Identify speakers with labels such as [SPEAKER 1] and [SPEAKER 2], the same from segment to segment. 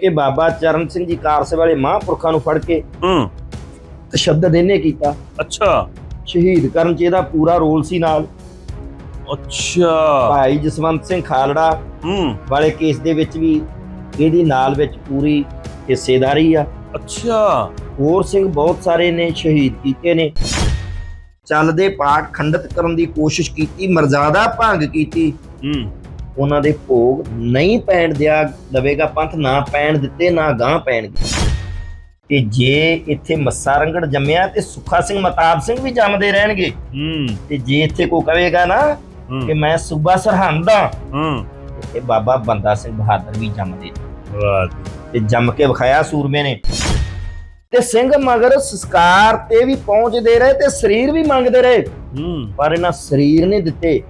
[SPEAKER 1] ਕਿ ਬਾਬਾ ਚਰਨ ਸਿੰਘ ਜੀ ਕਾਰਸੇ ਵਾਲੇ ਮਹਾਂਪੁਰਖਾਂ ਨੂੰ ਫੜ ਕੇ
[SPEAKER 2] ਹੂੰ।
[SPEAKER 1] ਤਸ਼ੱਦਦ ਇਹਨੇ ਕੀਤਾ।
[SPEAKER 2] ਅੱਛਾ।
[SPEAKER 1] ਸ਼ਹੀਦ ਕਰਨ ਚ ਇਹਦਾ ਪੂਰਾ ਰੋਲ ਸੀ ਨਾਲ।
[SPEAKER 2] ਅੱਛਾ।
[SPEAKER 1] ਭਾਈ ਜਸਵੰਤ ਸਿੰਘ ਖਾਲੜਾ
[SPEAKER 2] ਹੂੰ।
[SPEAKER 1] ਵਾਲੇ ਕੇਸ ਦੇ ਵਿੱਚ ਵੀ ਇਹਦੀ ਨਾਲ ਵਿੱਚ ਪੂਰੀ ਹਿੱਸੇਦਾਰੀ ਆ।
[SPEAKER 2] ਅੱਛਾ।
[SPEAKER 1] ਹੋਰ ਸਿੰਘ ਬਹੁਤ ਸਾਰੇ ਨੇ ਸ਼ਹੀਦ ਕੀਤੇ ਨੇ। ਚੱਲਦੇ ਪਾਠ ਖੰਡਿਤ ਕਰਨ ਦੀ ਕੋਸ਼ਿਸ਼ ਕੀਤੀ ਮਰਜ਼ਾਦਾ ਭੰਗ ਕੀਤੀ।
[SPEAKER 2] ਹੂੰ।
[SPEAKER 1] ਉਹਨਾਂ ਦੇ ਭੋਗ ਨਹੀਂ ਪੈਣ ਦਿਆ ਦਵੇਗਾ ਪੰਥ ਨਾ ਪੈਣ ਦਿੱਤੇ ਨਾ ਗਾਂ ਪੈਣਗੇ ਤੇ ਜੇ ਇੱਥੇ ਮੱਸਾ ਰੰਗੜ ਜੰਮਿਆ ਤੇ ਸੁੱਖਾ ਸਿੰਘ ਮਤਾਬ ਸਿੰਘ ਵੀ ਜੰਮਦੇ ਰਹਿਣਗੇ।
[SPEAKER 2] ਹੂੰ।
[SPEAKER 1] ਤੇ ਜੇ ਇੱਥੇ ਕੋ ਕਹੇਗਾ ਨਾ ਕਿ ਮੈਂ ਸੂਬਾ ਸਰਹੰਦ ਆ
[SPEAKER 2] ਹੂੰ।
[SPEAKER 1] ਤੇ ਬਾਬਾ ਬੰਦਾ ਸਿੰਘ ਬਹਾਦਰ ਵੀ ਜੰਮਦੇ।
[SPEAKER 2] ਵਾਹ।
[SPEAKER 1] ਤੇ ਜੰਮ ਕੇ ਵਿਖਾਇਆ ਸੂਰਮੇ ਨੇ। ਤੇ ਸਿੰਘ ਮਗਰ ਸੰਸਕਾਰ ਤੇ ਵੀ ਪਹੁੰਚਦੇ ਰਹੇ ਤੇ ਸਰੀਰ ਵੀ ਮੰਗਦੇ ਰਹੇ।
[SPEAKER 2] ਹੂੰ।
[SPEAKER 1] ਪਰ ਇਹਨਾਂ ਸਰੀਰ ਨਹੀਂ ਦਿੱਤੇ।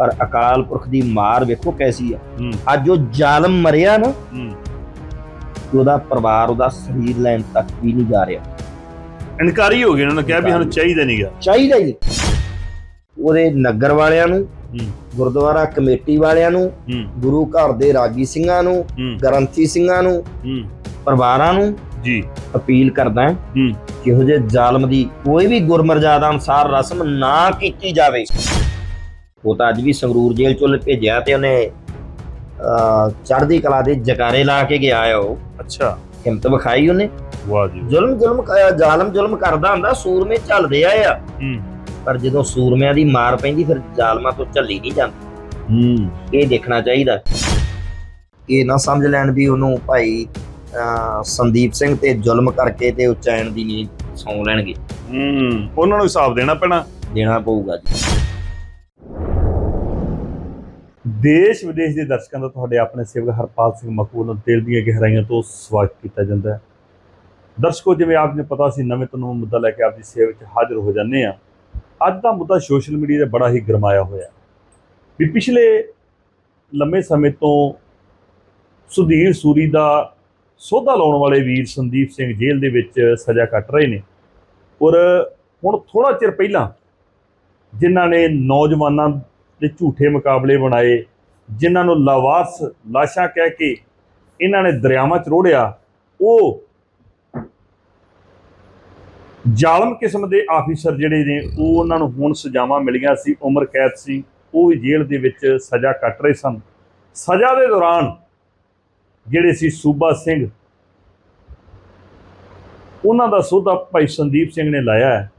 [SPEAKER 1] ਪਰ ਅਕਾਲ ਪੁਰਖ ਦੀ ਮਾਰ ਵੇਖੋ ਕੈਸੀ ਆ। ਅੱਜ ਉਹ ਜ਼ਾਲਮ ਮਰਿਆ ਨਾ ਉਹਦਾ ਪਰਿਵਾਰ ਉਹਦਾ ਸਰੀਰ ਲੈਣ ਤੱਕ ਵੀ ਨਹੀਂ ਜਾ ਰਿਹਾ।
[SPEAKER 2] ਇਨਕਾਰੀ ਹੋ ਗਏ ਉਹਨਾਂ ਨੇ ਕਿਹਾ ਵੀ ਸਾਨੂੰ ਚਾਹੀਦਾ ਨਹੀਂਗਾ
[SPEAKER 1] ਚਾਹੀਦਾ ਹੀ। ਉਹਦੇ ਨਗਰ ਵਾਲਿਆਂ ਨੂੰ ਗੁਰਦੁਆਰਾ ਕਮੇਟੀ ਵਾਲਿਆਂ ਨੂੰ ਗੁਰੂ ਘਰ ਦੇ ਰਾਗੀ ਸਿੰਘਾਂ ਨੂੰ
[SPEAKER 2] ਹੂੰ।
[SPEAKER 1] ਗ੍ਰੰਥੀ ਸਿੰਘਾਂ ਨੂੰ ਪਰਿਵਾਰਾਂ ਨੂੰ
[SPEAKER 2] ਜੀ।
[SPEAKER 1] ਅਪੀਲ ਕਰਦਾ ਹਾਂ ਕਿ ਜਿਹੇ ਜ਼ਾਲਮ ਦੀ ਕੋਈ ਵੀ ਗੁਰਮਰਜ਼ਾਦਾ ਅਨਸਾਰ ਰਸਮ ਨਾ ਕੀਤੀ ਜਾਵੇ। ਉਹ ਤਾਂ ਅੱਜ ਵੀ ਸੰਗਰੂਰ ਜੇਲ੍ਹ ਚੋਂ ਭੇਜਿਆ ਤੇ ਉਹਨੇ ਚੜ੍ਹਦੀ ਕਲਾ ਦੇ ਜਕਾਰੇ ਲਾ ਕੇ ਗਿਆ ਆ ਉਹ।
[SPEAKER 2] ਅੱਛਾ।
[SPEAKER 1] ਹਿੰਮਤ ਵਿਖਾਈ ਉਹਨੇ।
[SPEAKER 2] ਵਾਹ ਜੀ
[SPEAKER 1] ਜ਼ੁਲਮ ਜ਼ੁਲਮ ਜ਼ਾਲਮ ਜ਼ੁਲਮ ਕਰਦਾ ਹੁੰਦਾ ਸੂਰਮੇ ਝੱਲਦੇ ਆ
[SPEAKER 2] ਹੂੰ।
[SPEAKER 1] ਪਰ ਜਦੋਂ ਸੂਰਮਿਆਂ ਦੀ ਮਾਰ ਪੈਂਦੀ ਫਿਰ ਜ਼ਾਲਮਾਂ ਤੋਂ ਝੱਲੀ ਨਹੀਂ ਜਾਂਦੀ।
[SPEAKER 2] ਹੂੰ।
[SPEAKER 1] ਇਹ ਦੇਖਣਾ ਚਾਹੀਦਾ। ਇਹ ਨਾ ਸਮਝ ਲੈਣ ਵੀ ਉਹਨੂੰ ਭਾਈ ਸੰਦੀਪ ਸਿੰਘ ਤੇ ਜ਼ੁਲਮ ਕਰਕੇ ਤੇ ਚੈਨ ਦੀ ਨੀਂਦ ਸੌਂ ਲੈਣਗੇ।
[SPEAKER 2] ਹੂੰ। ਉਹਨਾਂ ਨੂੰ ਹਿਸਾਬ ਦੇਣਾ ਪੈਣਾ।
[SPEAKER 1] ਦੇਣਾ ਪਊਗਾ ਜੀ।
[SPEAKER 2] ਦੇਸ਼ ਵਿਦੇਸ਼ ਦੇ ਦਰਸ਼ਕਾਂ ਦਾ ਤੁਹਾਡੇ ਆਪਣੇ ਸੇਵਕ ਹਰਪਾਲ ਸਿੰਘ ਮਕਬੂਲ ਨੂੰ ਦਿਲ ਦੀਆਂ ਗਹਿਰਾਈਆਂ ਤੋਂ ਸਵਾਗਤ ਕੀਤਾ ਜਾਂਦਾ ਹੈ। ਦਰਸ਼ਕੋ, ਜਿਵੇਂ ਆਪ ਨੂੰ ਪਤਾ ਸੀ, ਨਵੇਂ ਤੋਂ ਨਵਾਂ ਮੁੱਦਾ ਲੈ ਕੇ ਆਪਦੀ ਸੇਵਾ ਵਿੱਚ ਹਾਜ਼ਰ ਹੋ ਜਾਂਦੇ ਆ ਅੱਜ ਦਾ ਮੁੱਦਾ ਸੋਸ਼ਲ ਮੀਡੀਆ ਤੇ ਬੜਾ ਹੀ ਗਰਮਾਇਆ ਹੋਇਆ ਵੀ ਪਿਛਲੇ ਲੰਮੇ ਸਮੇਂ ਤੋਂ ਸੁਧੀਰ ਸੂਰੀ ਦਾ ਸੋਧਾ ਲਾਉਣ ਵਾਲੇ ਵੀਰ ਸੰਦੀਪ ਸਿੰਘ ਜੇਲ੍ਹ ਦੇ ਵਿੱਚ ਸਜ਼ਾ ਕੱਟ ਰਹੇ ਨੇ। ਔਰ ਹੁਣ ਥੋੜਾ ਚਿਰ ਪਹਿਲਾਂ ਜਿਨ੍ਹਾਂ ਨੇ ਨੌਜਵਾਨਾਂ ਦੇ ਝੂਠੇ ਮੁਕਾਬਲੇ ਬਣਾਏ ਜਿਨ੍ਹਾਂ ਨੂੰ ਲਾਵਾਰਸ ਲਾਸ਼ਾਂ ਕਹਿ ਕੇ ਇਹਨਾਂ ਨੇ ਦਰਿਆਵਾਂ 'ਚ ਰੋੜਿਆ, ਉਹ ਜ਼ਾਲਮ ਕਿਸਮ ਦੇ ਆਫੀਸਰ ਜਿਹੜੇ ਨੇ, ਉਹ ਉਹਨਾਂ ਨੂੰ ਹੁਣ ਸਜ਼ਾਵਾਂ ਮਿਲੀਆਂ ਸੀ, ਉਮਰ ਕੈਦ ਸੀ, ਉਹ ਵੀ ਜੇਲ੍ਹ ਦੇ ਵਿੱਚ ਸਜ਼ਾ ਕੱਟ ਰਹੇ ਸਨ। ਸਜ਼ਾ ਦੇ ਦੌਰਾਨ ਜਿਹੜੇ ਸੀ ਸੂਬਾ ਸਿੰਘ, ਉਹਨਾਂ ਦਾ ਸੋਧਾ ਭਾਈ ਸੰਦੀਪ ਸਿੰਘ ਨੇ ਲਾਇਆ ਹੈ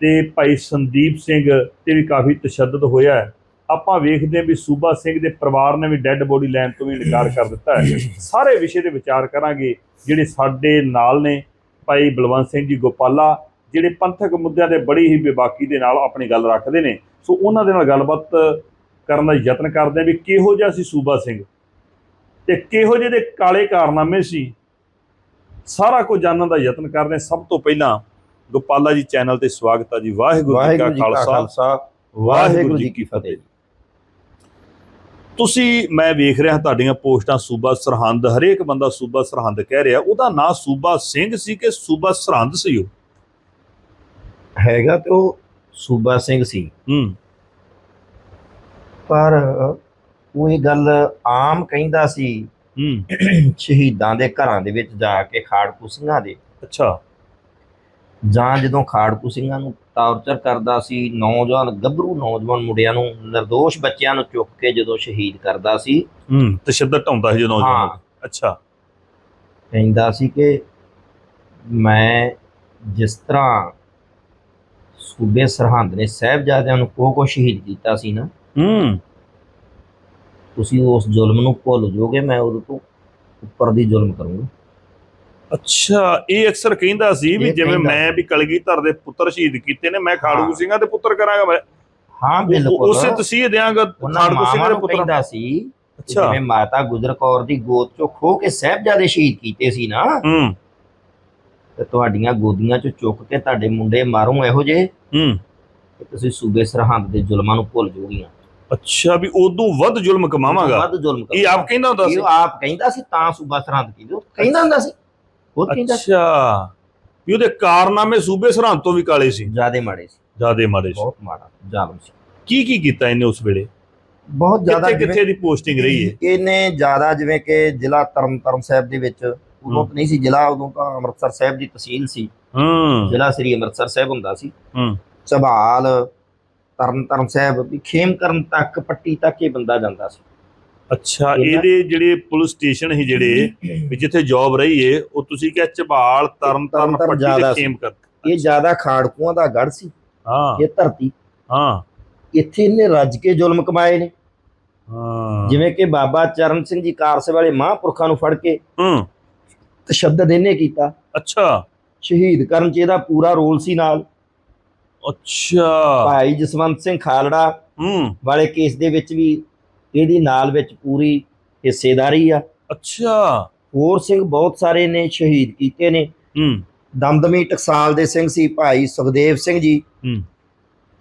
[SPEAKER 2] ਤੇ ਭਾਈ ਸੰਦੀਪ ਸਿੰਘ ਤੇ ਵੀ ਕਾਫੀ ਤਸ਼ੱਦਦ ਹੋਇਆ ਆਪਾਂ ਵੇਖਦੇ ਹਾਂ ਵੀ ਸੂਬਾ ਸਿੰਘ ਦੇ ਪਰਿਵਾਰ ਨੇ ਵੀ ਡੈੱਡ ਬੋਡੀ ਲੈਣ ਤੋਂ ਵੀ ਇਨਕਾਰ ਕਰ ਦਿੱਤਾ ਹੈ। ਸਾਰੇ ਵਿਸ਼ੇ ਦੇ ਵਿਚਾਰ ਕਰਾਂਗੇ ਜਿਹੜੇ ਸਾਡੇ ਨਾਲ ਨੇ ਭਾਈ ਬਲਵੰਤ ਸਿੰਘ ਜੀ ਗੋਪਾਲਾ ਜਿਹੜੇ ਪੰਥਕ ਮੁੱਦਿਆਂ ਦੇ ਬੜੀ ਹੀ ਬੇਬਾਕੀ ਦੇ ਨਾਲ ਆਪਣੀ ਗੱਲ ਰੱਖਦੇ ਨੇ। ਸੋ ਉਹਨਾਂ ਦੇ ਨਾਲ ਗੱਲਬਾਤ ਕਰਨ ਦਾ ਯਤਨ ਕਰਦੇ ਹਾਂ ਵੀ ਕਿਹੋ ਜਿਹਾ ਸੀ ਸੂਬਾ ਸਿੰਘ ਤੇ ਕਿਹੋ ਜਿਹੇ ਦੇ ਕਾਲੇ ਕਾਰਨਾਮੇ ਸੀ। ਸਾਰਾ ਕੁਝ ਜਾਣਨ ਦਾ ਯਤਨ ਕਰਦੇ ਸਭ ਤੋਂ ਪਹਿਲਾਂ ਗੋਪਾਲਾ ਜੀ ਚੈਨਲ ਤੇ ਸਵਾਗਤ ਹੈ ਜੀ। ਵਾਹਿਗੁਰੂ ਜੀ ਕਾ ਖਾਲਸਾ। ਵਾਹਿਗੁਰੂ ਜੀ ਕੀ ਫਤਿਹ। ਤੁਸੀਂ ਮੈਂ ਵੇਖ ਰਿਹਾ ਤੁਹਾਡੀਆਂ ਪੋਸਟਾਂ ਸੂਬਾ ਸਰਹੰਦ ਹਰੇਕ ਬੰਦਾ ਸੂਬਾ ਸਰਹੰਦ ਕਹਿ ਰਿਹਾ ਉਹਦਾ ਨਾਂ ਸੂਬਾ ਸਿੰਘ ਸੀ ਕਿ ਸੂਬਾ ਸਰਹੰਦ ਸੀ ਉਹ?
[SPEAKER 1] ਹੈਗਾ ਤੇ ਉਹ ਸੂਬਾ ਸਿੰਘ ਸੀ।
[SPEAKER 2] ਹੂੰ।
[SPEAKER 1] ਪਰ ਉਹ ਇਹ ਗੱਲ ਆਮ ਕਹਿੰਦਾ ਸੀ
[SPEAKER 2] ਹੂੰ।
[SPEAKER 1] ਸ਼ਹੀਦਾਂ ਦੇ ਘਰਾਂ ਦੇ ਵਿੱਚ ਜਾ ਕੇ ਖਾੜਕੂ ਸਿੰਘਾਂ ਦੇ
[SPEAKER 2] ਅੱਛਾ।
[SPEAKER 1] ਜਾਂ ਜਦੋਂ ਖਾੜਕੂ ਸਿੰਘਾਂ ਨੂੰ ਟਾਰਚਰ ਕਰਦਾ ਸੀ ਨੌਜਵਾਨ ਗੱਭਰੂ ਨੌਜਵਾਨ ਮੁੰਡਿਆਂ ਨੂੰ નિર્ਦੋਸ਼ ਬੱਚਿਆਂ ਨੂੰ ਚੁੱਕ ਕੇ ਜਦੋਂ ਸ਼ਹੀਦ ਕਰਦਾ ਸੀ।
[SPEAKER 2] ਹੂੰ ਤਸ਼ੱਦਦ ਢਾਉਂਦਾ ਸੀ ਜਦੋਂ ਨੌਜਵਾਨ
[SPEAKER 1] ਹਾਂ।
[SPEAKER 2] ਅੱਛਾ।
[SPEAKER 1] ਕਹਿੰਦਾ ਸੀ ਕਿ ਮੈਂ ਜਿਸ ਤਰ੍ਹਾਂ ਸੂਬੇ ਸਰਹੰਦ ਨੇ ਸਾਹਿਬਜ਼ਾਦਿਆਂ ਨੂੰ ਕੋ ਕੋ ਸ਼ਹੀਦ ਕੀਤਾ ਸੀ ਨਾ
[SPEAKER 2] ਹੂੰ।
[SPEAKER 1] ਤੁਸੀਂ ਉਸ ਜ਼ੁਲਮ ਨੂੰ ਭੁੱਲ ਜਾਓਗੇ ਮੈਂ ਉਹਦੇ ਤੋਂ ਉੱਪਰ ਦੀ ਜ਼ੁਲਮ ਕਰੂੰਗਾ।
[SPEAKER 2] ਅੱਛਾ ਇਹ ਅਕਸਰ ਕਹਿੰਦਾ ਸੀ ਵੀ
[SPEAKER 1] ਇਹ
[SPEAKER 2] ਜਿਵੇਂ
[SPEAKER 1] ਕਹਿੰਦਾ
[SPEAKER 2] ਮੈਂ ਵੀ ਕਲਗੀਧਰ ਦੇ ਪੁੱਤਰ ਸ਼ਹੀਦ ਕੀਤੇ ਨੇ ਮੈਂ ਖਾੜੂ
[SPEAKER 1] ਹਾਂ।
[SPEAKER 2] ਸਿੰਘਾਂ ਦੇ ਪੁੱਤਰ ਕਰਾਂਗਾ ਮੈਂ।
[SPEAKER 1] ਹਾਂ ਬਿਲਕੁਲ।
[SPEAKER 2] ਉਸੇ ਤਸੀਹ
[SPEAKER 1] ਉਹਨਾਂ
[SPEAKER 2] ਖਾੜੂ ਸਿੰਘਾਂ
[SPEAKER 1] ਮਾਵਾਂ
[SPEAKER 2] ਦੇ
[SPEAKER 1] ਨੂੰ
[SPEAKER 2] ਪੁੱਤਰ
[SPEAKER 1] ਕਹਿੰਦਾ ਸੀ ਕਿ
[SPEAKER 2] ਅੱਛਾ।
[SPEAKER 1] ਜਿਵੇਂ ਮਾਤਾ ਗੁਜਰ ਕੌਰ ਦੀ ਗੋਦ ਚੋਂ ਖੋ ਕੇ ਸਾਹਿਬਜ਼ਾਦੇ ਸ਼ਹੀਦ ਕੀਤੇ ਸੀ ਨਾ
[SPEAKER 2] ਹੂੰ।
[SPEAKER 1] ਤੇ ਤੁਹਾਡੀਆਂ ਗੋਦੀਆਂ ਚੋਂ ਚੁੱਕ ਕੇ ਤੁਹਾਡੇ ਮੁੰਡੇ ਮਾਰੂ ਇਹੋ ਜੇ
[SPEAKER 2] ਹੂੰ।
[SPEAKER 1] ਕਿ ਤੁਸੀਂ ਸੂਬੇ ਸਰਹੰਦ ਦੇ ਜ਼ੁਲਮਾਂ ਨੂੰ ਭੁੱਲ ਜਾਓਗੀਆਂ।
[SPEAKER 2] ਅੱਛਾ ਵੀ ਉਦੋਂ ਵੱਧ ਜ਼ੁਲਮ ਕਮਾਵਾਂਗਾ।
[SPEAKER 1] ਵੱਧ ਜ਼ੁਲਮ
[SPEAKER 2] ਇਹ ਆਪ ਕਹਿੰਦਾ ਹੁੰਦਾ ਸੀ।
[SPEAKER 1] ਇਹ ਆਪ ਕਹਿੰਦਾ ਸੀ ਤਾਂ ਸੂਬਾ ਸਰਹੰਦ ਕੀ ਜੋ ਕਹਿੰਦਾ ਹੁੰਦਾ ਸੀ। ਉਹ ਕਹਿੰਦਾ
[SPEAKER 2] ਅੱਛਾ। ਵੀ ਉਹਦੇ ਕਾਰਨਾਮੇ ਸੂਬੇ ਸਰਹੰਦ ਤੋਂ ਵੀ ਕਾਲੇ ਸੀ।
[SPEAKER 1] ਜਿਆਦੇ ਮਾੜੇ ਸੀ।
[SPEAKER 2] ਜਿਆਦੇ ਮਾੜੇ ਸੀ।
[SPEAKER 1] ਬਹੁਤ ਮਾੜਾ ਜ਼ਾਲਮ ਸੀ।
[SPEAKER 2] ਕੀ ਕੀ ਕੀਤਾ ਇਹਨੇ ਉਸ ਵੇਲੇ?
[SPEAKER 1] ਬਹੁਤ ਜ਼ਿਆਦਾ
[SPEAKER 2] ਕਿੱਥੇ ਕਿੱਥੇ ਦੀ ਪੋਸਟਿੰਗ ਰਹੀ ਹੈ?
[SPEAKER 1] ਇਹਨੇ ਜ਼ਿਆਦਾ ਜਿਵੇਂ ਕਿ ਜ਼ਿਲ੍ਹਾ ਤਰਨਤਾਰਨ ਸਾਹਿਬ ਦੇ ਵਿੱਚ ਉਦੋਂ ਨਹੀਂ ਸੀ ਜ਼ਿਲ੍ਹਾ ਉਦੋਂ ਤਾਂ ਅੰਮ੍ਰਿਤਸਰ ਸਾਹਿਬ ਦੀ ਤਹਿਸੀਲ ਸੀ।
[SPEAKER 2] ਹੂੰ।
[SPEAKER 1] ਜ਼ਿਲ੍ਹਾ ਸ੍ਰੀ ਅੰਮ੍ਰਿਤਸਰ ਸਾਹਿਬ ਹੁੰਦਾ ਸੀ।
[SPEAKER 2] ਹੂੰ।
[SPEAKER 1] ਝਬਾਲ ਤਰਨਤਾਰਨ ਸਾਹਿਬ ਵੀ ਖੇਮਕਰਨ ਤੱਕ ਪੱਟੀ ਤੱਕ ਇਹ ਬੰਦਾ ਜਾਂਦਾ ਸੀ।
[SPEAKER 2] ਅੱਛਾ ਇਹਦੇ ਜਿਹੜੇ ਪੁਲਿਸ ਸਟੇਸ਼ਨ ਸੀ ਜਿਹੜੇ ਵੀ ਜਿੱਥੇ ਜੌਬ ਰਹੀ ਏ ਉਹ ਤੁਸੀਂ ਕਿਹਾ ਤਰਨ
[SPEAKER 1] ਤਰਨਤਾਰਨ
[SPEAKER 2] ਪੱਟੀ
[SPEAKER 1] ਸੀ।
[SPEAKER 2] ਖੇਮ ਕਰ
[SPEAKER 1] ਇਹ ਜ਼ਿਆਦਾ ਖਾੜਕੂਆਂ ਦਾ ਗੜ ਸੀ।
[SPEAKER 2] ਹਾਂ।
[SPEAKER 1] ਇਹ ਧਰਤੀ।
[SPEAKER 2] ਹਾਂ।
[SPEAKER 1] ਇੱਥੇ ਇਹਨੇ ਰੱਜ ਕੇ ਜ਼ੁਲਮ ਕਮਾਏ ਨੇ।
[SPEAKER 2] ਹਾਂ।
[SPEAKER 1] ਜਿਵੇਂ ਕਿ ਬਾਬਾ ਚਰਨ ਸਿੰਘ ਜੀ ਕਾਰਸੇ ਵਾਲੇ ਮਹਾਂਪੁਰਖਾਂ ਨੂੰ ਫੜ ਕੇ
[SPEAKER 2] ਹੂੰ।
[SPEAKER 1] ਤਸ਼ੱਦਦ ਇਹਨੇ ਕੀਤਾ।
[SPEAKER 2] ਅੱਛਾ।
[SPEAKER 1] ਸ਼ਹੀਦ ਕਰਨ ਚ ਇਹਦਾ ਪੂਰਾ ਰੋਲ ਸੀ ਨਾਲ।
[SPEAKER 2] ਅੱਛਾ।
[SPEAKER 1] ਭਾਈ ਜਸਵੰਤ ਸਿੰਘ ਖਾਲੜਾ
[SPEAKER 2] ਹੂੰ।
[SPEAKER 1] ਵਾਲੇ ਕੇਸ ਦੇ ਵਿੱਚ ਵੀ ਇਹਦੀ ਨਾਲ ਵਿੱਚ ਪੂਰੀ ਹਿੱਸੇਦਾਰੀ ਆ।
[SPEAKER 2] ਅੱਛਾ।
[SPEAKER 1] ਹੋਰ ਸਿੰਘ ਬਹੁਤ ਸਾਰੇ ਨੇ ਸ਼ਹੀਦ ਕੀਤੇ ਨੇ।
[SPEAKER 2] ਹੂੰ।
[SPEAKER 1] ਦਮਦਮੀ ਟਕਸਾਲ ਦੇ ਸਿੰਘ ਸੀ ਭਾਈ ਸੁਖਦੇਵ ਸਿੰਘ ਜੀ।
[SPEAKER 2] ਹੂੰ।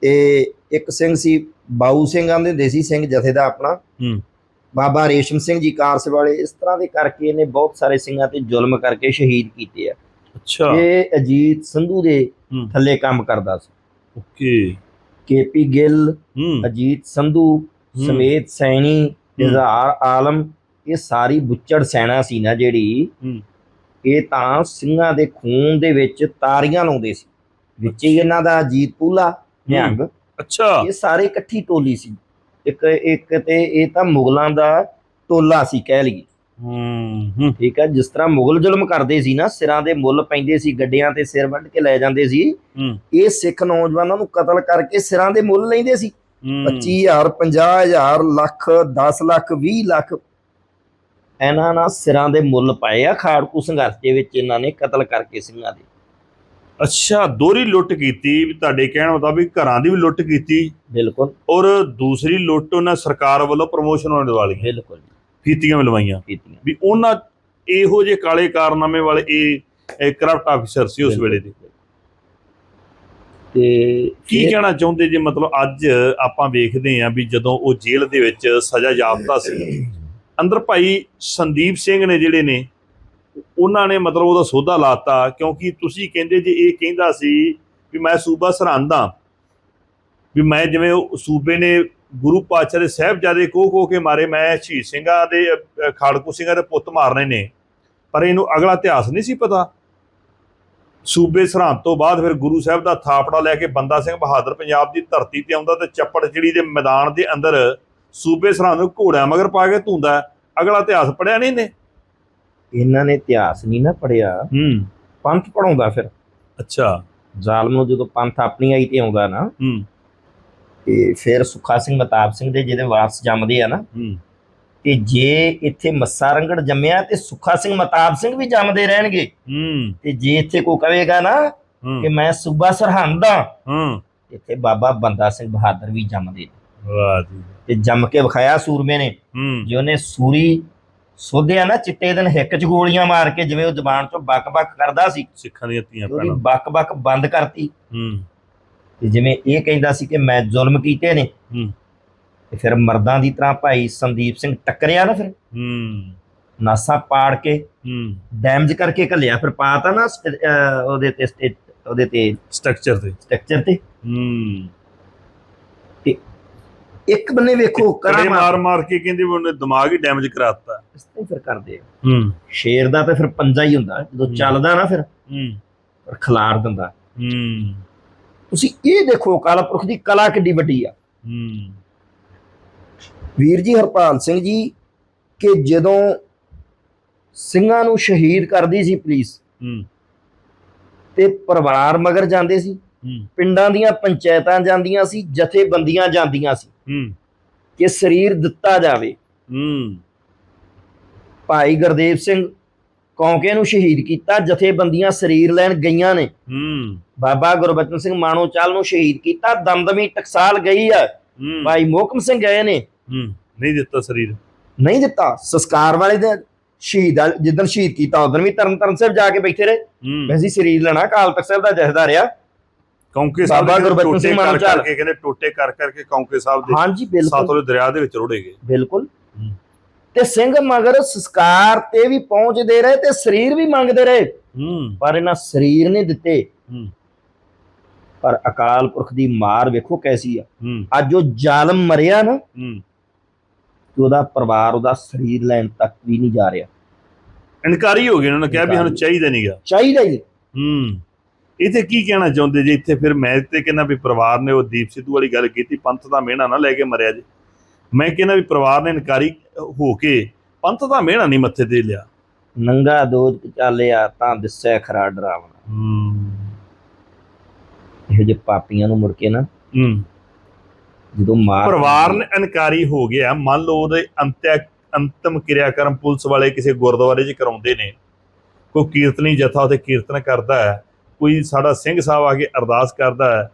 [SPEAKER 1] ਤੇ ਇੱਕ ਸਿੰਘ ਸੀ ਬਾਊ ਸਿੰਘ ਆਂਦੇ ਹੁੰਦੇ ਸੀ ਸਿੰਘ ਜਥੇ ਦਾ ਆਪਣਾ।
[SPEAKER 2] ਹੂੰ।
[SPEAKER 1] ਬਾਬਾ ਰੇਸ਼ਮ ਸਿੰਘ ਜੀ ਕਾਰਸ ਵਾਲੇ ਇਸ ਤਰ੍ਹਾਂ ਦੇ ਕਰਕੇ ਇਹਨੇ ਬਹੁਤ ਸਾਰੇ ਸਿੰਘਾਂ ਤੇ ਜ਼ੁਲਮ ਕਰਕੇ ਸ਼ਹੀਦ ਕੀਤੇ ਆ।
[SPEAKER 2] ਅੱਛਾ।
[SPEAKER 1] ਇਹ ਅਜੀਤ ਸੰਧੂ ਦੇ ਥੱਲੇ ਕੰਮ ਕਰਦਾ ਸੀ।
[SPEAKER 2] ਓਕੇ।
[SPEAKER 1] ਕੇਪੀ ਗਿੱਲ ਅਜੀਤ ਸੰਧੂ ਸਮੇਤ ਸੈਣੀ ਇਜ਼ਹਾਰ ਆਲਮ ਇਹ ਸਾਰੀ ਬੁੱਚੜ ਸੈਨਾ ਸੀ ਨਾ ਜਿਹੜੀ ਇਹ ਤਾਂ ਸਿੰਘਾਂ ਦੇ ਖੂਨ ਦੇ ਵਿੱਚ ਤਾਰੀਆਂ ਲਾਉਂਦੇ ਸੀ। ਵਿੱਚ ਹੀ ਇਹਨਾਂ ਦਾ ਅਜੀਤ ਪੂਲਾ ਨਿਹੰਗ।
[SPEAKER 2] ਅੱਛਾ।
[SPEAKER 1] ਇਹ ਸਾਰੇ ਇਕੱਠੀ ਟੋਲੀ ਸੀ। ਇੱਕ ਇੱਕ ਤੇ ਇਹ ਤਾਂ ਮੁਗਲਾਂ ਦਾ ਟੋਲਾ ਸੀ ਕਹਿ ਲਈਏ।
[SPEAKER 2] ਹੂੰ
[SPEAKER 1] ਠੀਕ ਹੈ ਜਿਸ ਤਰ੍ਹਾਂ ਮੁਗਲ ਜ਼ੁਲਮ ਕਰਦੇ ਸੀ ਨਾ ਸਿਰਾਂ ਦੇ ਮੁੱਲ ਪੈਂਦੇ ਸੀ ਗੱਡਿਆਂ ਤੇ ਸਿਰ ਵੱਢ ਕੇ ਲੈ ਜਾਂਦੇ ਸੀ। ਇਹ ਸਿੱਖ ਨੌਜਵਾਨਾਂ ਨੂੰ ਕਤਲ ਕਰਕੇ ਸਿਰਾਂ ਦੇ ਮੁੱਲ ਲੈਂਦੇ ਸੀ। 25000 50000 ਲੱਖ 10 ਲੱਖ 20 ਲੱਖ। ਇਹਨਾਂ ਨਾਲ ਸਿਰਾਂ ਦੇ ਮੁੱਲ ਪਾਏ ਆ ਖਾੜਕੂ ਸੰਘਰਸ਼ ਦੇ ਵਿੱਚ ਇਹਨਾਂ ਨੇ ਕਤਲ ਕਰਕੇ ਸਿੰਘਾਂ ਦੇ।
[SPEAKER 2] ਅੱਛਾ ਦੋਹਰੀ ਲੁੱਟ ਕੀਤੀ ਵੀ ਤੁਹਾਡੇ ਕਹਿਣ ਮੁਤਾਬਿਕ ਘਰਾਂ ਦੀ ਵੀ ਲੁੱਟ ਕੀਤੀ।
[SPEAKER 1] ਬਿਲਕੁਲ।
[SPEAKER 2] ਔਰ ਦੂਸਰੀ ਲੁੱਟ ਉਹਨਾਂ ਸਰਕਾਰ ਵੱਲੋਂ ਪ੍ਰਮੋਸ਼ਨ ਹੋਣ ਵਾਲੀ।
[SPEAKER 1] ਬਿਲਕੁਲ ਜੀ,
[SPEAKER 2] ਫੀਤੀਆਂ ਵੀ ਲਵਾਈਆਂ
[SPEAKER 1] ਕੀਤੀਆਂ
[SPEAKER 2] ਵੀ ਉਹਨਾਂ ਇਹੋ ਜਿਹੇ ਕਾਲੇ ਕਾਰਨਾਮੇ ਵਾਲੇ ਇਹ ਕਰਪਟ ਆਫੀਸਰ ਸੀ ਉਸ ਵੇਲੇ ਦੇ।
[SPEAKER 1] ਤੇ
[SPEAKER 2] ਕੀ ਕਹਿਣਾ ਚਾਹੁੰਦੇ ਜੇ? ਮਤਲਬ ਅੱਜ ਆਪਾਂ ਵੇਖਦੇ ਆਂ ਵੀ ਜਦੋਂ ਉਹ ਜੇਲ੍ਹ ਦੇ ਵਿੱਚ ਸਜ਼ਾ ਯਾਫਤਾ ਸੀ। ਅੰਦਰ ਭਾਈ ਸੰਦੀਪ ਸਿੰਘ ਨੇ ਜਿਹੜੇ ਨੇ ਉਹਨਾਂ ਨੇ ਮਤਲਬ ਉਹਦਾ ਸੋਧਾ ਲਾਤਾ ਕਿਉਂਕਿ ਤੁਸੀਂ ਕਹਿੰਦੇ ਜੇ ਇਹ ਕਹਿੰਦਾ ਸੀ ਵੀ ਮੈਂ ਸੂਬਾ ਸਰਹੰਦ ਵੀ ਮੈਂ ਜਿਵੇਂ ਉਹ ਸੂਬੇ ਨੇ ਗੁਰੂ ਪਾਤਸ਼ਾਹ ਦੇ ਸਾਹਿਬਜ਼ਾਦੇ ਕੋ ਕੋ ਕੇ ਮਾਰੇ ਮੈਂ ਸ਼ਹੀਦ ਸਿੰਘਾਂ ਦੇ ਖਾੜਕੂ ਸਿੰਘਾਂ ਦੇ ਪੁੱਤ ਮਾਰਨੇ ਨੇ ਪਰ ਇਹਨੂੰ ਅਗਲਾ ਇਤਿਹਾਸ ਨਹੀਂ ਸੀ ਪਤਾ। ਸੂਬੇ ਸਰਹੰਦ ਤੋਂ ਬਾਅਦ ਫਿਰ ਗੁਰੂ ਸਾਹਿਬ ਦਾ ਥਾਪੜਾ ਲੈ ਕੇ ਬੰਦਾ ਸਿੰਘ ਬਹਾਦਰ ਪੰਜਾਬ ਦੀ ਧਰਤੀ ਤੇ ਆਉਂਦਾ ਤੇ ਚੱਪੜ ਚਿੜੀ ਦੇ ਮੈਦਾਨ ਦੇ ਅੰਦਰ ਸੂਬੇ ਸਰਹੰਦ ਨੂੰ ਘੋੜਿਆਂ ਮਗਰ ਪਾ ਕੇ ਧੁੰਦਾ ਅਗਲਾ ਇਤਿਹਾਸ ਪੜਿਆ ਨਹੀਂ ਨੇ
[SPEAKER 1] ਇਹਨਾਂ ਨੇ ਇਤਿਹਾਸ ਨਹੀਂ ਨਾ ਪੜਿਆ
[SPEAKER 2] ਹੂੰ।
[SPEAKER 1] ਪੰਥ ਪੜਾਉਂਦਾ ਫਿਰ।
[SPEAKER 2] ਅੱਛਾ।
[SPEAKER 1] ਜ਼ਾਲਮ ਨੂੰ ਜਦੋਂ ਪੰਥ ਆਪਣੀ ਆਈ ਤੇ ਆਉਂਦਾ ਨਾ
[SPEAKER 2] ਹੂੰ।
[SPEAKER 1] ਤੇ ਫਿਰ ਸੁੱਖਾ ਸਿੰਘ ਮਤਾਬ ਸਿੰਘ ਦੇ ਜਿਹਦੇ ਵਾਰਸ ਜੰਮਦੇ ਆ ਨਾ
[SPEAKER 2] ਹੂੰ।
[SPEAKER 1] ਤੇ ਜੇ ਇੱਥੇ ਮੱਸਾ ਰੰਗੜ ਜੰਮਿਆ ਤੇ ਸੁੱਖਾ ਸਿੰਘ ਮਤਾਬ ਸਿੰਘ ਵੀ ਜੰਮਦੇ ਰਹਿਣਗੇ।
[SPEAKER 2] ਹੂੰ।
[SPEAKER 1] ਤੇ ਜੇ ਇੱਥੇ ਕੋ ਕਹੇਗਾ ਨਾ ਕਿ ਮੈਂ ਸੂਬਾ ਸਰਹੰਦ ਆ
[SPEAKER 2] ਹੂੰ।
[SPEAKER 1] ਇੱਥੇ ਬਾਬਾ ਬੰਦਾ ਸਿੰਘ ਬਹਾਦਰ ਵੀ ਜੰਮਦੇ
[SPEAKER 2] ਵਾਹ ਜੀ।
[SPEAKER 1] ਤੇ ਜੰਮ ਕੇ ਵਿਖਾਇਆ ਸੂਰਮੇ ਨੇ।
[SPEAKER 2] ਹੂੰ।
[SPEAKER 1] ਜੇ ਉਹਨੇ ਸੂਰੀ ਸੋਧਿਆ ਨਾ ਚਿੱਟੇ ਦਿਨ ਹਿੱਕ 'ਚ ਗੋਲੀਆਂ ਮਾਰ ਕੇ ਜਿਵੇਂ ਉਹ ਜ਼ਬਾਨ 'ਚੋਂ ਬੱਕ-ਬੱਕ ਕਰਦਾ ਸੀ
[SPEAKER 2] ਸਿੱਖਾਂ ਦੀਆਂ ਧੀਆਂ
[SPEAKER 1] ਉਹਦੀ
[SPEAKER 2] ਭੈਣਾਂ।
[SPEAKER 1] ਬੱਕ-ਬੱਕ ਬੰਦ ਕਰਤੀ।
[SPEAKER 2] ਹੂੰ।
[SPEAKER 1] ਤੇ ਜਿਵੇਂ ਇਹ ਕਹਿੰਦਾ ਸੀ ਕਿ ਮੈਂ ਜ਼ੁਲਮ ਕੀਤੇ ਨੇ
[SPEAKER 2] ਹੂੰ।
[SPEAKER 1] ਤੇ ਫਿਰ ਮਰਦਾਂ ਦੀ ਤਰ੍ਹਾਂ ਭਾਈ ਸੰਦੀਪ ਸਿੰਘ ਟੱਕਰਿਆ ਨਾ ਫਿਰ।
[SPEAKER 2] ਹੂੰ।
[SPEAKER 1] ਨਾਸਾ ਪਾੜ ਕੇ
[SPEAKER 2] ਹੂੰ।
[SPEAKER 1] ਡੈਮੇਜ ਕਰਕੇ ਘੱਲਿਆ। ਫਿਰ ਪਾਤਾ ਨਾ ਅਹ ਉਹਦੇ ਤੇ ਸਟੇ- ਉਹਦੇ ਤੇ
[SPEAKER 2] ਸਟਰਕਚਰ ਤੇ।
[SPEAKER 1] ਸਟਰਕਚਰ ਤੇ।
[SPEAKER 2] ਹੂੰ।
[SPEAKER 1] ਇੱਕ ਬੰਨੇ ਵੇਖੋ
[SPEAKER 2] ਕੜੇ
[SPEAKER 1] ਕਰਾਂ
[SPEAKER 2] ਮਾਰ ਮਾਰ ਕੇ ਕਹਿੰਦੇ ਵੀ ਉਹਨੇ ਦਿਮਾਗ ਹੀ ਡੈਮੇਜ ਕਰਾਤਾ।
[SPEAKER 1] ਇਸ ਤਰ੍ਹਾਂ ਹੀ ਫਿਰ ਕਰਦੇ ਆ।
[SPEAKER 2] ਹੂੰ।
[SPEAKER 1] ਸ਼ੇਰ ਦਾ ਤਾਂ ਫਿਰ ਪੰਜਾ ਹੀ ਹੁੰਦਾ। ਜਦੋਂ
[SPEAKER 2] ਹੂੰ।
[SPEAKER 1] ਚੱਲਦਾ ਨਾ ਫਿਰ
[SPEAKER 2] ਹੂੰ।
[SPEAKER 1] ਫਿਰ ਖਿਲਾਰ ਦਿੰਦਾ।
[SPEAKER 2] ਹੂੰ।
[SPEAKER 1] ਤੁਸੀਂ ਇਹ ਦੇਖੋ ਅਕਾਲ ਪੁਰਖ ਦੀ ਕਲਾ ਕਿੱਡੀ ਵੱਡੀ ਆ।
[SPEAKER 2] ਹੂੰ।
[SPEAKER 1] ਵੀਰ ਜੀ ਹਰਪਾਲ ਸਿੰਘ ਜੀ ਕਿ ਜਦੋਂ ਸਿੰਘਾਂ ਨੂੰ ਸ਼ਹੀਦ ਕਰਦੀ ਸੀ ਪੁਲਿਸ
[SPEAKER 2] ਹੂੰ।
[SPEAKER 1] ਤੇ ਪਰਿਵਾਰ ਮਗਰ ਜਾਂਦੇ ਸੀ ਪਿੰਡਾਂ ਦੀਆਂ ਪੰਚਾਇਤਾਂ ਜਾਂਦੀਆਂ ਸੀ ਜਥੇਬੰਦੀਆਂ ਜਾਂਦੀਆਂ ਸੀ
[SPEAKER 2] ਹੂੰ।
[SPEAKER 1] ਕਿ ਸਰੀਰ ਦਿੱਤਾ ਜਾਵੇ।
[SPEAKER 2] ਹੂੰ।
[SPEAKER 1] ਭਾਈ ਗੁਰਦੇਵ ਸਿੰਘ ਕੌਂਕੇ ਨੂੰ ਸ਼ਹੀਦ ਕੀਤਾ ਜਥੇਬੰਦੀਆਂ ਸਰੀਰ ਲੈਣ ਗਈਆਂ ਨੇ।
[SPEAKER 2] ਹੂੰ।
[SPEAKER 1] ਬਾਬਾ ਗੁਰਬਚਨ ਸਿੰਘ ਮਾਣੋਚਾਲ ਨੂੰ ਸ਼ਹੀਦ ਕੀਤਾ ਦਮਦਮੀ ਟਕਸਾਲ ਗਈ ਆ। ਭਾਈ ਮੋਹਕਮ ਸਿੰਘ ਗਏ ਨੇ।
[SPEAKER 2] ਹੂੰ ਨਹੀਂ ਦਿੱਤਾ ਸਰੀਰ।
[SPEAKER 1] ਨਹੀਂ ਦਿੱਤਾ। ਸੰਸਕਾਰ ਵਾਲੇ ਦਿਨ ਸ਼ਹੀਦ ਜਿੱਦਣ ਸ਼ਹੀਦ ਕੀਤਾ ਉਦੋਂ ਵੀ ਤਰਨ ਤਾਰਨ ਸਾਹਿਬ ਜਾ ਕੇ ਬੈਠੇ ਰਹੇ। ਵੈਸੀ ਸਰੀਰ ਲੈਣਾ ਕਾਲ ਤਖਤ ਸਾਹਿਬ ਦਾ ਜਥੇਦਾਰ ਆ
[SPEAKER 2] ਕੌਂਕੇ ਸਾਹਿਬ ਦੇ
[SPEAKER 1] ਗੁਰਬਚਨ ਸਿੰਘ
[SPEAKER 2] ਕਰ
[SPEAKER 1] ਮਾਨੋਚਾਲ।
[SPEAKER 2] ਕਰਕੇ ਕਹਿੰਦੇ ਟੋਟੇ ਕਰ ਕਰਕੇ ਕੌਂਕੇ ਸਾਹਿਬ ਦੇ
[SPEAKER 1] ਹਾਂਜੀ ਬਿਲਕੁਲ।
[SPEAKER 2] ਸਤਲੁਜ ਦਰਿਆ ਦੇ ਵਿੱਚ ਰੁੜੇ ਗਏ।
[SPEAKER 1] ਬਿਲਕੁਲ। ਤੇ ਸਿੰਘ ਮਗਰ ਸੰਸਕਾਰ ਤੇ ਵੀ ਪਹੁੰਚਦੇ ਰਹੇ ਤੇ ਸਰੀਰ ਵੀ ਮੰਗਦੇ ਰਹੇ।
[SPEAKER 2] ਹੂੰ।
[SPEAKER 1] ਪਰ ਇਹਨਾਂ ਸਰੀਰ ਨਹੀਂ ਦਿੱਤੇ।
[SPEAKER 2] ਹੂੰ।
[SPEAKER 1] ਪਰ ਅਕਾਲ ਪੁਰਖ ਦੀ ਮਾਰ ਵੇਖੋ ਕੈਸੀ ਆ। ਅੱਜ ਉਹ ਜ਼ਾਲਮ ਮਰਿਆ ਨਾ।
[SPEAKER 2] ਹੂੰ।
[SPEAKER 1] ਕਿ ਉਹਦਾ ਪਰਿਵਾਰ ਉਹਦਾ ਸਰੀਰ ਲੈਣ ਤੱਕ ਵੀ ਨਹੀਂ ਜਾ ਰਿਹਾ।
[SPEAKER 2] ਇਨਕਾਰੀ ਹੋ ਗਏ ਉਹਨਾਂ ਨੇ ਕਿਹਾ ਵੀ ਸਾਨੂੰ। ਚਾਹੀਦਾ ਨਹੀਂਗਾ
[SPEAKER 1] ਚਾਹੀਦਾ ਹੀ।
[SPEAKER 2] ਹੂੰ। ਇੱਥੇ ਕੀ ਕਹਿਣਾ ਚਾਹੁੰਦੇ ਜੀ ਇੱਥੇ ਫਿਰ ਮੈਂ ਤੇ ਕਹਿੰਦਾ ਵੀ ਪਰਿਵਾਰ ਨੇ ਉਹ ਦੀਪ ਸਿੱਧੂ ਵਾਲੀ ਗੱਲ ਕੀਤੀ ਪੰਥ ਦਾ ਮਿਹਣਾ ਨਾ ਲੈ ਕੇ ਮਰਿਆ ਜੀ। ਮੈਂ ਕਹਿੰਦਾ ਵੀ ਪਰਿਵਾਰ ਨੇ ਇਨਕਾਰੀ ਹੋ ਕੇ ਪੰਥ ਦਾ ਮਿਹਣਾ ਨਹੀਂ ਮੱਥੇ ਤੇ ਲਿਆ।
[SPEAKER 1] ਨੰਗਾ ਦੋਜ ਚਾਲਿਆ ਤਾਂ ਦਿਸੈ ਖਰਾ ਡਰਾਵਣਾ।
[SPEAKER 2] ਹੂੰ।
[SPEAKER 1] ਇਹੋ ਜਿਹੇ ਪਾਪੀਆਂ ਨੂੰ ਮੁੜ ਕੇ ਨਾ
[SPEAKER 2] ਹੂੰ।
[SPEAKER 1] ਜਦੋਂ ਮਾਰ
[SPEAKER 2] ਪਰਿਵਾਰ ਨੇ। ਇਨਕਾਰੀ ਹੋ ਗਿਆ ਮੰਨ ਲਓ ਉਹਦੇ ਅੰਤਿਆ ਅੰਤਮ ਕਿਰਿਆਕਰਮ ਪੁਲਿਸ ਵਾਲੇ ਕਿਸੇ ਗੁਰਦੁਆਰੇ 'ਚ ਕਰਾਉਂਦੇ ਨੇ ਕੋਈ ਕੀਰਤਨੀ ਜਥਾ ਉੱਥੇ ਕੀਰਤਨ ਕਰਦਾ ਹੈ ਕੋਈ ਸਾਡਾ ਸਿੰਘ ਸਾਹਿਬ ਆ ਕੇ ਅਰਦਾਸ ਕਰਦਾ ਹੈ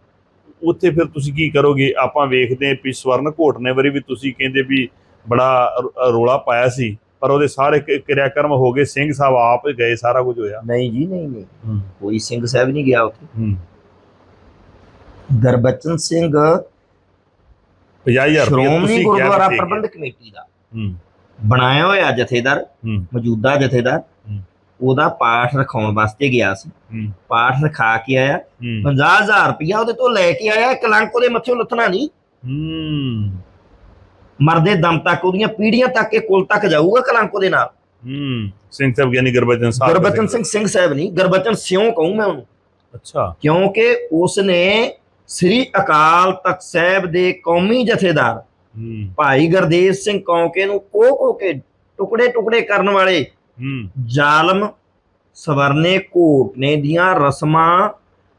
[SPEAKER 2] ਉੱਥੇ ਫਿਰ ਤੁਸੀਂ ਕੀ ਕਰੋਗੇ? ਆਪਾਂ ਵੇਖਦੇ ਵੀ ਸਵਰਨ ਘੋਟਨੇ ਵਾਰੀ ਵੀ ਤੁਸੀਂ ਕਹਿੰਦੇ ਵੀ ਬੜਾ ਰੌਲਾ ਪਾਇਆ ਸੀ ਪਰ ਉਹਦੇ ਸਾਰੇ ਕਿ- ਕਿਰਿਆਕਰਮ ਹੋ ਗਏ ਸਿੰਘ ਸਾਹਿਬ ਆਪ ਗਏ ਸਾਰਾ ਕੁਝ ਹੋਇਆ।
[SPEAKER 1] ਨਹੀਂ ਜੀ ਨਹੀਂ ਨਹੀਂ। ਕੋਈ ਸਿੰਘ ਸਾਹਿਬ ਨਹੀਂ ਗਿਆ ਉੱਥੇ। ਗਰਬਚਨ ਸਿੰਘ
[SPEAKER 2] 50000 ਰੁਪਏ
[SPEAKER 1] ਸ਼੍ਰੋਮਣੀ
[SPEAKER 2] ਤੁਸੀਂ
[SPEAKER 1] ਗੁਰਦੁਆਰਾ ਪ੍ਰਬੰਧਕ ਕਮੇਟੀ ਦਾ।
[SPEAKER 2] ਹੂੰ।
[SPEAKER 1] ਬਣਾਇਆ ਹੋਇਆ ਜਥੇਦਾਰ
[SPEAKER 2] ਹੂੰ।
[SPEAKER 1] ਮੌਜੂਦਾ ਜਥੇਦਾਰ
[SPEAKER 2] ਹੂੰ।
[SPEAKER 1] ਉਹਦਾ ਪਾਠ ਰਖਾਉਣ ਵਾਸਤੇ ਗਿਆ ਸੀ।
[SPEAKER 2] ਹੂੰ।
[SPEAKER 1] ਪਾਠ ਰਖਾ ਕੇ ਆਇਆ।
[SPEAKER 2] ਹੂੰ।
[SPEAKER 1] 50000 ਰੁਪਇਆ ਉਹਦੇ ਤੋਂ ਲੈ ਕੇ ਆਇਆ ਕਲੰਕ ਉਹਦੇ ਮੱਥੇੋਂ ਲੱਥਣਾ ਨਹੀਂ।
[SPEAKER 2] ਹੂੰ।
[SPEAKER 1] ਮਰਦੇ ਦਮ ਤੱਕ ਉਹਦੀਆਂ ਪੀੜ੍ਹੀਆਂ ਤੱਕ ਇਹ ਕੁਲ ਤੱਕ ਜਾਊਗਾ ਕਲੰਕ ਉਹਦੇ ਨਾਲ।
[SPEAKER 2] ਹੂੰ। ਸਿੰਘ ਸਾਹਿਬ ਗਿਆਨੀ ਗੁਰਬਚਨ ਸਾਹਿਬ
[SPEAKER 1] ਗੁਰਬਚਨ ਸਿੰਘ ਸਿੰਘ ਸਾਹਿਬ ਨਹੀਂ ਗੁਰਬਚਨ ਸਿਉ ਕਹੂੰ ਮੈਂ ਉਹਨੂੰ।
[SPEAKER 2] ਅੱਛਾ।
[SPEAKER 1] ਕਿਉਂਕਿ ਉਸ ਨੇ ਸ੍ਰੀ ਅਕਾਲ ਤਖਤ ਸਾਹਿਬ ਦੇ ਕੌਮੀ ਜਥੇਦਾਰ ਭਾਈ ਗੁਰਦੇਵ ਸਿੰਘ ਕੌਂਕੇ ਨੂੰ ਕੋ ਕੋ ਕੇ ਟੁਕੜੇ ਟੁਕੜੇ ਕਰਨ ਵਾਲੇ ਜ਼ਾਲਮ ਸਵਰਨੇ ਘੋਟਨੇ ਦੀਆਂ ਰਸਮਾਂ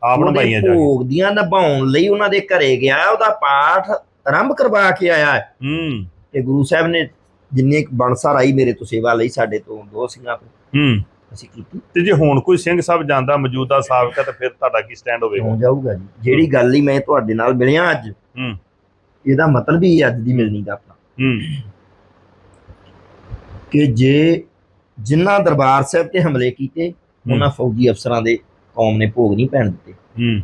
[SPEAKER 2] ਆਪ ਨਿਭਾਈਆਂ ਜਾ
[SPEAKER 1] ਭੋਗ ਦੀਆਂ ਨਿਭਾਉਣ ਲਈ ਉਹਨਾਂ ਦੇ ਘਰੇ ਗਿਆ ਉਹਦਾ ਪਾਠ ਆਰੰਭ ਕਰਵਾ ਕੇ ਆਇਆ ਤੇ ਗੁਰੂ ਸਾਹਿਬ ਨੇ ਜਿੰਨੀ ਕੁ ਬਣਸਰ ਆਈ ਮੇਰੇ ਤੋਂ ਸੇਵਾ ਲਈ ਸਾਡੇ ਤੋਂ ਦੋ ਸਿੰਘਾਂ ਤੋਂ।
[SPEAKER 2] ਹੂੰ।
[SPEAKER 1] ਅਸੀਂ ਕੀਤੀ।
[SPEAKER 2] ਤੇ ਜੇ ਹੁਣ ਕੋਈ ਸਿੰਘ ਸਾਹਿਬ ਜਾਂਦਾ ਮੌਜੂਦਾ ਸਾਬਕਾ ਤਾਂ ਫਿਰ ਤੁਹਾਡਾ ਕੀ ਸਟੈਂਡ ਹੋਵੇਗਾ?
[SPEAKER 1] ਕਿਉਂ ਜਾਊਗਾ ਜੀ? ਜਿਹੜੀ ਗੱਲ ਹੀ ਮੈਂ ਤੁਹਾਡੇ ਨਾਲ ਮਿਲਿਆ ਅੱਜ
[SPEAKER 2] ਹੂੰ।
[SPEAKER 1] ਇਹਦਾ ਮਤਲਬ ਹੀ ਅੱਜ ਦੀ ਮਿਲਣੀ ਦਾ ਆਪਣਾ।
[SPEAKER 2] ਹੂੰ।
[SPEAKER 1] ਕਿ ਜੇ ਜਿਨ੍ਹਾਂ ਦਰਬਾਰ ਸਾਹਿਬ ਤੇ ਹਮਲੇ ਕੀਤੇ ਉਹਨਾਂ ਫੌਜੀ ਅਫਸਰਾਂ ਦੇ ਕੌਮ ਨੇ ਭੋਗ ਨਹੀਂ ਪੈਣ ਦਿੱਤੇ।
[SPEAKER 2] ਹੂੰ।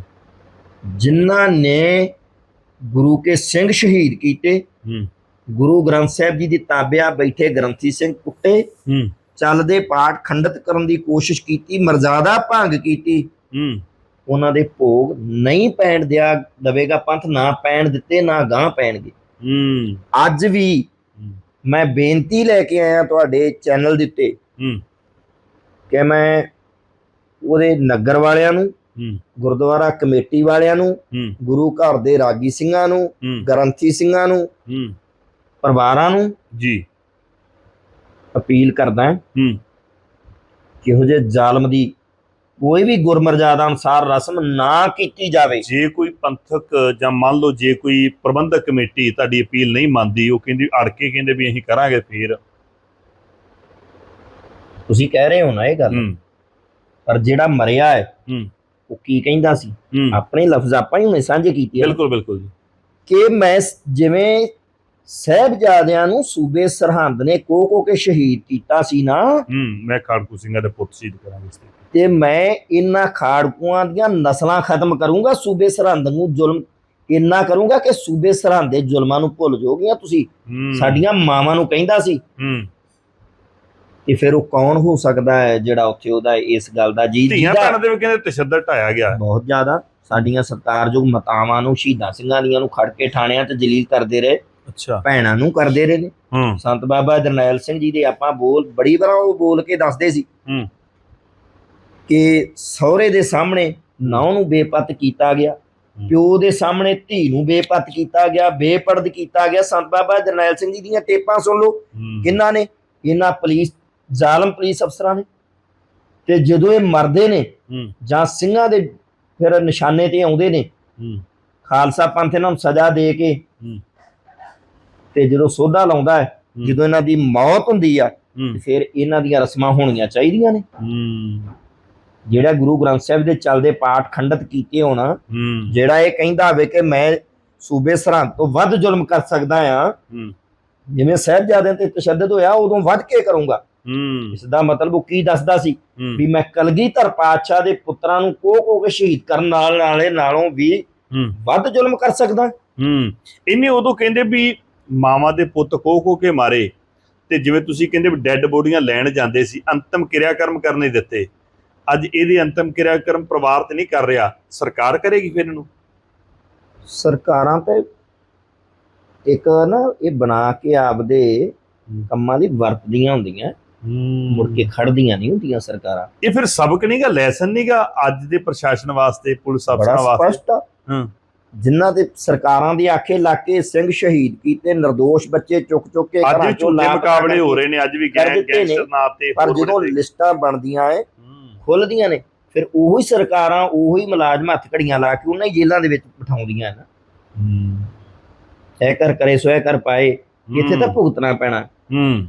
[SPEAKER 1] ਜਿਨ੍ਹਾਂ ਨੇ ਗੁਰੂ ਕੇ ਸਿੰਘ ਸ਼ਹੀਦ ਕੀਤੇ
[SPEAKER 2] ਹੂੰ।
[SPEAKER 1] ਗੁਰੂ ਗ੍ਰੰਥ ਸਾਹਿਬ ਜੀ ਦੀ ਤਾਬਿਆ ਬੈਠੇ ਗ੍ਰੰਥੀ ਸਿੰਘ ਕੁੱਟੇ
[SPEAKER 2] ਹੂੰ।
[SPEAKER 1] ਚੱਲਦੇ ਪਾਠ ਖੰਡਿਤ ਕਰਨ ਦੀ ਕੋਸ਼ਿਸ਼ ਕੀਤੀ ਮਰਜ਼ਾਦਾ ਭੰਗ ਕੀਤੀ।
[SPEAKER 2] ਹੂੰ।
[SPEAKER 1] ਉਹਨਾਂ ਦੇ ਭੋਗ ਨਹੀਂ ਪੈਣ ਦਿਆ ਦਵੇਗਾ ਪੰਥ ਨਾ ਪੈਣ ਦਿੱਤੇ ਨਾ ਗਾਂ ਪੈਣਗੇ।
[SPEAKER 2] ਹੂੰ।
[SPEAKER 1] ਅੱਜ ਵੀ ਮੈਂ ਬੇਨਤੀ ਲੈ ਕੇ ਆਇਆ ਤੁਹਾਡੇ ਚੈਨਲ ਦੇ ਉੱਤੇ
[SPEAKER 2] ਹੂੰ।
[SPEAKER 1] ਕਿ ਮੈਂ ਉਹਦੇ ਨਗਰ ਵਾਲਿਆਂ ਨੂੰ
[SPEAKER 2] ਹੂੰ।
[SPEAKER 1] ਗੁਰਦੁਆਰਾ ਕਮੇਟੀ ਵਾਲਿਆਂ ਨੂੰ
[SPEAKER 2] ਹੂੰ।
[SPEAKER 1] ਗੁਰੂ ਘਰ ਦੇ ਰਾਗੀ ਸਿੰਘਾਂ ਨੂੰ ਗ੍ਰੰਥੀ ਸਿੰਘਾਂ ਨੂੰ
[SPEAKER 2] ਹੂੰ।
[SPEAKER 1] ਪਰਿਵਾਰਾਂ ਨੂੰ
[SPEAKER 2] ਜੀ।
[SPEAKER 1] ਅਪੀਲ ਕਰਦਾ ਹਾਂ
[SPEAKER 2] ਹੂੰ।
[SPEAKER 1] ਕਿ ਇਹੋ ਜਿਹੇ ਜ਼ਾਲਮ ਦੀ ਕੋਈ ਵੀ ਗੁਰਮਰਜ਼ਾਦਾ ਅਨੁਸਾਰ ਰਸਮ ਨਾ ਕੀਤੀ ਜਾਵੇ।
[SPEAKER 2] ਜੇ ਕੋਈ ਪੰਥਕ ਜਾਂ ਮੰਨ ਲਓ ਜੇ ਕੋਈ ਪ੍ਰਬੰਧਕ ਕਮੇਟੀ ਤੁਹਾਡੀ ਅਪੀਲ ਨਹੀਂ ਮੰਨਦੀ ਉਹ ਕਹਿੰਦੀ ਅੜ ਕੇ ਕਹਿੰਦੇ ਵੀ ਅਸੀਂ ਕਰਾਂਗੇ ਫੇਰ।
[SPEAKER 1] ਤੁਸੀਂ ਕਹਿ ਰਹੇ ਹੋ ਨਾ ਇਹ ਗੱਲ। ਪਰ ਜਿਹੜਾ ਮਰਿਆ ਹੈ ਉਹ ਕੀ ਕਹਿੰਦਾ ਸੀ? ਆਪਣੇ ਲਫ਼ਜ਼ ਆਪਾਂ ਹੀ ਹੁਣੇ ਸਾਂਝੇ ਕੀਤੇ
[SPEAKER 2] ਬਿਲਕੁਲ ਬਿਲਕੁਲ ਜੀ।
[SPEAKER 1] ਕਿ ਮੈਂ ਜਿਵੇਂ ਸਹਿਬਜ਼ਾਦਿਆਂ ਨੂੰ ਸੂਬੇ ਸਰਹੰਦ ਨੇ ਕੋ ਕੋ ਕੇ ਸ਼ਹੀਦ ਕੀਤਾ ਸੀ ਨਾ?
[SPEAKER 2] ਹੂੰ ਮੈਂ ਖਾੜਕੂ ਸਿੰਘਾਂ ਦੇ ਪੁੱਤ ਸ਼ਹੀਦ ਕਰਾਂਗੇ ਇਸ ਤੇ
[SPEAKER 1] ਤੇ ਮੈਂ ਇਹਨਾਂ ਖਾੜਕੂਆਂ ਦੀਆਂ ਨਸਲਾਂ ਖਤਮ ਕਰੂੰਗਾ ਸੂਬੇ ਸਰਹੰਦ ਨੂੰ ਜ਼ੁਲਮ ਇੰਨਾ ਕਰੂੰਗਾ ਕਿ ਸੂਬੇ ਸਰਹੰਦ ਦੇ ਜ਼ੁਲਮਾਂ ਨੂੰ ਭੁੱਲ ਜਾਓਗੀਆਂ ਤੁਸੀਂ। ਸਾਡੀਆਂ ਮਾਵਾਂ ਨੂੰ ਕਹਿੰਦਾ ਸੀ।
[SPEAKER 2] ਹੂੰ।
[SPEAKER 1] ਕਿ ਫਿਰ ਉਹ ਕੌਣ ਹੋ ਸਕਦਾ ਹੈ ਜਿਹੜਾ ਉੱਥੇ ਉਹਦਾ ਇਸ ਗੱਲ ਦਾ ਜੀ
[SPEAKER 2] ਧੀਆਂ ਭੈਣਾਂ ਦੇ ਵੀ ਕਹਿੰਦੇ ਤਸ਼ੱਦਦ ਢਾਇਆ ਗਿਆ
[SPEAKER 1] ਬਹੁਤ ਜ਼ਿਆਦਾ। ਸਾਡੀਆਂ ਸਤਿਕਾਰਯੋਗ ਮਾਤਾਵਾਂ ਨੂੰ ਸ਼ਹੀਦਾਂ ਸਿੰਘਾਂ ਦੀਆਂ ਨੂੰ ਖੜ ਕੇ ਥਾਣਿਆਂ 'ਚ ਜਲੀਲ ਕਰਦੇ ਰਹੇ।
[SPEAKER 2] ਅੱਛਾ।
[SPEAKER 1] ਭੈਣਾਂ ਨੂੰ ਕਰਦੇ ਰਹੇ ਨੇ।
[SPEAKER 2] ਹੂੰ।
[SPEAKER 1] ਸੰਤ ਬਾਬਾ ਜਰਨੈਲ ਸਿੰਘ ਜੀ ਦੇ ਆਪਾਂ ਬੋਲ ਬੜੀ ਵਾਰ ਉਹ ਬੋਲ ਕੇ ਦੱਸਦੇ ਸੀ।
[SPEAKER 2] ਹੂੰ।
[SPEAKER 1] ਕਿ ਸਹੁਰੇ ਦੇ ਸਾਹਮਣੇ ਨੌ ਨੂੰ ਬੇਪਤ ਕੀਤਾ ਗਿਆ। ਪਿਓ ਦੇ ਸਾਹਮਣੇ ਧੀ ਨੂੰ ਬੇਪਤ ਕੀਤਾ ਗਿਆ ਬੇਪਰਦ ਕੀਤਾ ਗਿਆ। ਸੰਤ ਬਾਬਾ ਜਰਨੈਲ ਸਿੰਘ ਜੀ ਦੀਆਂ ਟੇਪਾਂ ਸੁਣ ਲਓ। ਕਿੰਨਾਂ ਨੇ? ਇਹਨਾਂ ਪੁਲਿਸ ਜ਼ਾਲਮ ਪੁਲਿਸ ਅਫਸਰਾਂ ਨੇ। ਤੇ ਜਦੋਂ ਇਹ ਮਰਦੇ ਨੇ ਜਾਂ ਸਿੰਘਾਂ ਦੇ ਫਿਰ ਨਿਸ਼ਾਨੇ ਤੇ ਆਉਂਦੇ ਨੇ ਖਾਲਸਾ ਪੰਥ ਇਹਨਾਂ ਨੂੰ ਸਜ਼ਾ ਦੇ ਕੇ ਤੇ ਜਦੋਂ ਸੋਧਾ ਲਾਉਂਦਾ ਹੈ। ਜਦੋਂ ਇਹਨਾਂ ਦੀ ਮੌਤ ਹੁੰਦੀ ਆ ਤੇ ਫਿਰ ਇਹਨਾਂ ਦੀਆਂ ਰਸਮਾਂ ਹੋਣੀਆਂ ਚਾਹੀਦੀਆਂ ਨੇ। ਜਿਹੜਾ ਗੁਰੂ ਗ੍ਰੰਥ ਸਾਹਿਬ ਦੇ ਚੱਲਦੇ ਪਾਠ ਖੰਡਿਤ ਕੀਤੇ ਹੋਣ ਜਿਹੜਾ ਇਹ ਕਹਿੰਦਾ ਹੋਵੇ ਕਿ ਮੈਂ ਸੂਬੇ ਸਰਹੰਦ ਤੋਂ ਵੱਧ ਜ਼ੁਲਮ ਕਰ ਸਕਦਾ ਆ ਜਿਵੇਂ ਸਾਹਿਬਜ਼ਾਦਿਆਂ ਤੇ ਤਸ਼ੱਦਦ ਹੋਇਆ ਉਦੋਂ ਵੱਧ ਕੇ ਕਰੂੰਗਾ। ਇਸ ਦਾ ਮਤਲਬ ਉਹ ਕੀ ਦੱਸਦਾ ਸੀ? ਵੀ ਮੈਂ ਕਲਗੀਧਰ ਪਾਤਸ਼ਾਹ ਦੇ ਪੁੱਤਰਾਂ ਨੂੰ ਕੋਹ ਕੋਹ ਕੇ ਸ਼ਹੀਦ ਕਰਨ ਨਾਲ ਨਾਲੇ ਨਾਲੋਂ ਵੀ ਵੱਧ ਜ਼ੁਲਮ ਕਰ ਸਕਦਾ।
[SPEAKER 2] ਹੂੰ। ਇਹਨੇ ਉਦੋਂ ਕਹਿੰਦੇ ਵੀ ਮਾਵਾਂ ਦੇ ਪੁੱਤ ਖੋ ਖੋ ਕੇ ਮਾਰੇ ਤੇ ਜਿਵੇਂ ਤੁਸੀਂ ਕਹਿੰਦੇ ਡੈੱਡ ਬੋਡੀਆਂ ਲੈਣ ਜਾਂਦੇ ਸੀ ਅੰਤਮ ਕਿਰਿਆਕਰਮ ਕਰਨੇ ਦਿੱਤੇ। ਅੱਜ ਇਹਦੀ ਅੰਤਮ ਕਿਰਿਆਕਰਮ ਪਰਿਵਾਰ ਤੇ ਨਹੀਂ ਕਰ ਰਿਹਾ ਸਰਕਾਰ ਕਰੇਗੀ ਫਿਰ ਇਹਨੂੰ?
[SPEAKER 1] ਸਰਕਾਰਾਂ ਤੇ ਇੱਕ ਨਾ ਇਹ ਬਣਾ ਕੇ ਆਪਦੇ ਕੰਮਾਂ ਲਈ ਵਰਤਦੀਆਂ ਹੁੰਦੀਆਂ ਮੁੜ ਕੇ ਖੜਦੀਆਂ ਨਹੀਂ ਹੁੰਦੀਆਂ ਸਰਕਾਰਾਂ।
[SPEAKER 2] ਇਹ ਫਿਰ ਸਬਕ ਨਹੀਂਗਾ ਲੈਸਨ ਨਹੀਂਗਾ ਅੱਜ ਦੇ ਪ੍ਰਸ਼ਾਸਨ ਵਾਸਤੇ ਪੁਲਿਸ ਅਫਸਰਾਂ ਵਾਸਤੇ?
[SPEAKER 1] ਸਪਸ਼ਟ
[SPEAKER 2] ਹਾਂ।
[SPEAKER 1] ਜਿਨ੍ਹਾਂ ਦੇ ਸਰਕਾਰਾਂ ਦੇ ਆਖੇ ਲਾ ਕੇ ਸਿੰਘ ਸ਼ਹੀਦ ਕੀਤੇ નિર્ਦੋਸ਼ ਬੱਚੇ ਚੁੱਕ ਚੁੱਕ ਕੇ
[SPEAKER 2] ਅੱਜ ਝੂਠੇ ਮੁਕਾਬਲੇ ਹੋ ਰਹੇ ਨੇ ਅੱਜ ਵੀ। ਗੈਂਗਸਟਰ ਨਾਂ ਤੇ
[SPEAKER 1] ਪਰ ਜਦੋਂ ਲਿਸਟਾਂ ਬਣਦੀਆਂ ਐ। ਖੁੱਲਦੀਆਂ ਨੇ ਫਿਰ ਉਹੀ ਸਰਕਾਰਾਂ ਉਹੀ ਮੁਲਾਜ਼ਮ ਹੱਥ ਘੜੀਆਂ ਲਾ ਕੇ ਉਹਨਾਂ ਹੀ ਜੇਲ੍ਹਾਂ ਦੇ ਵਿੱਚ ਬਿਠਾਉਂਦੀਆਂ ਨਾ।
[SPEAKER 2] ਹੂੰ।
[SPEAKER 1] ਐ ਕਰ ਕਰੇ ਸੋ ਐ ਕਰ ਪਾਏ ਇੱਥੇ ਤਾਂ ਭੁਗਤਣਾ ਪੈਣਾ।
[SPEAKER 2] ਹੂੰ।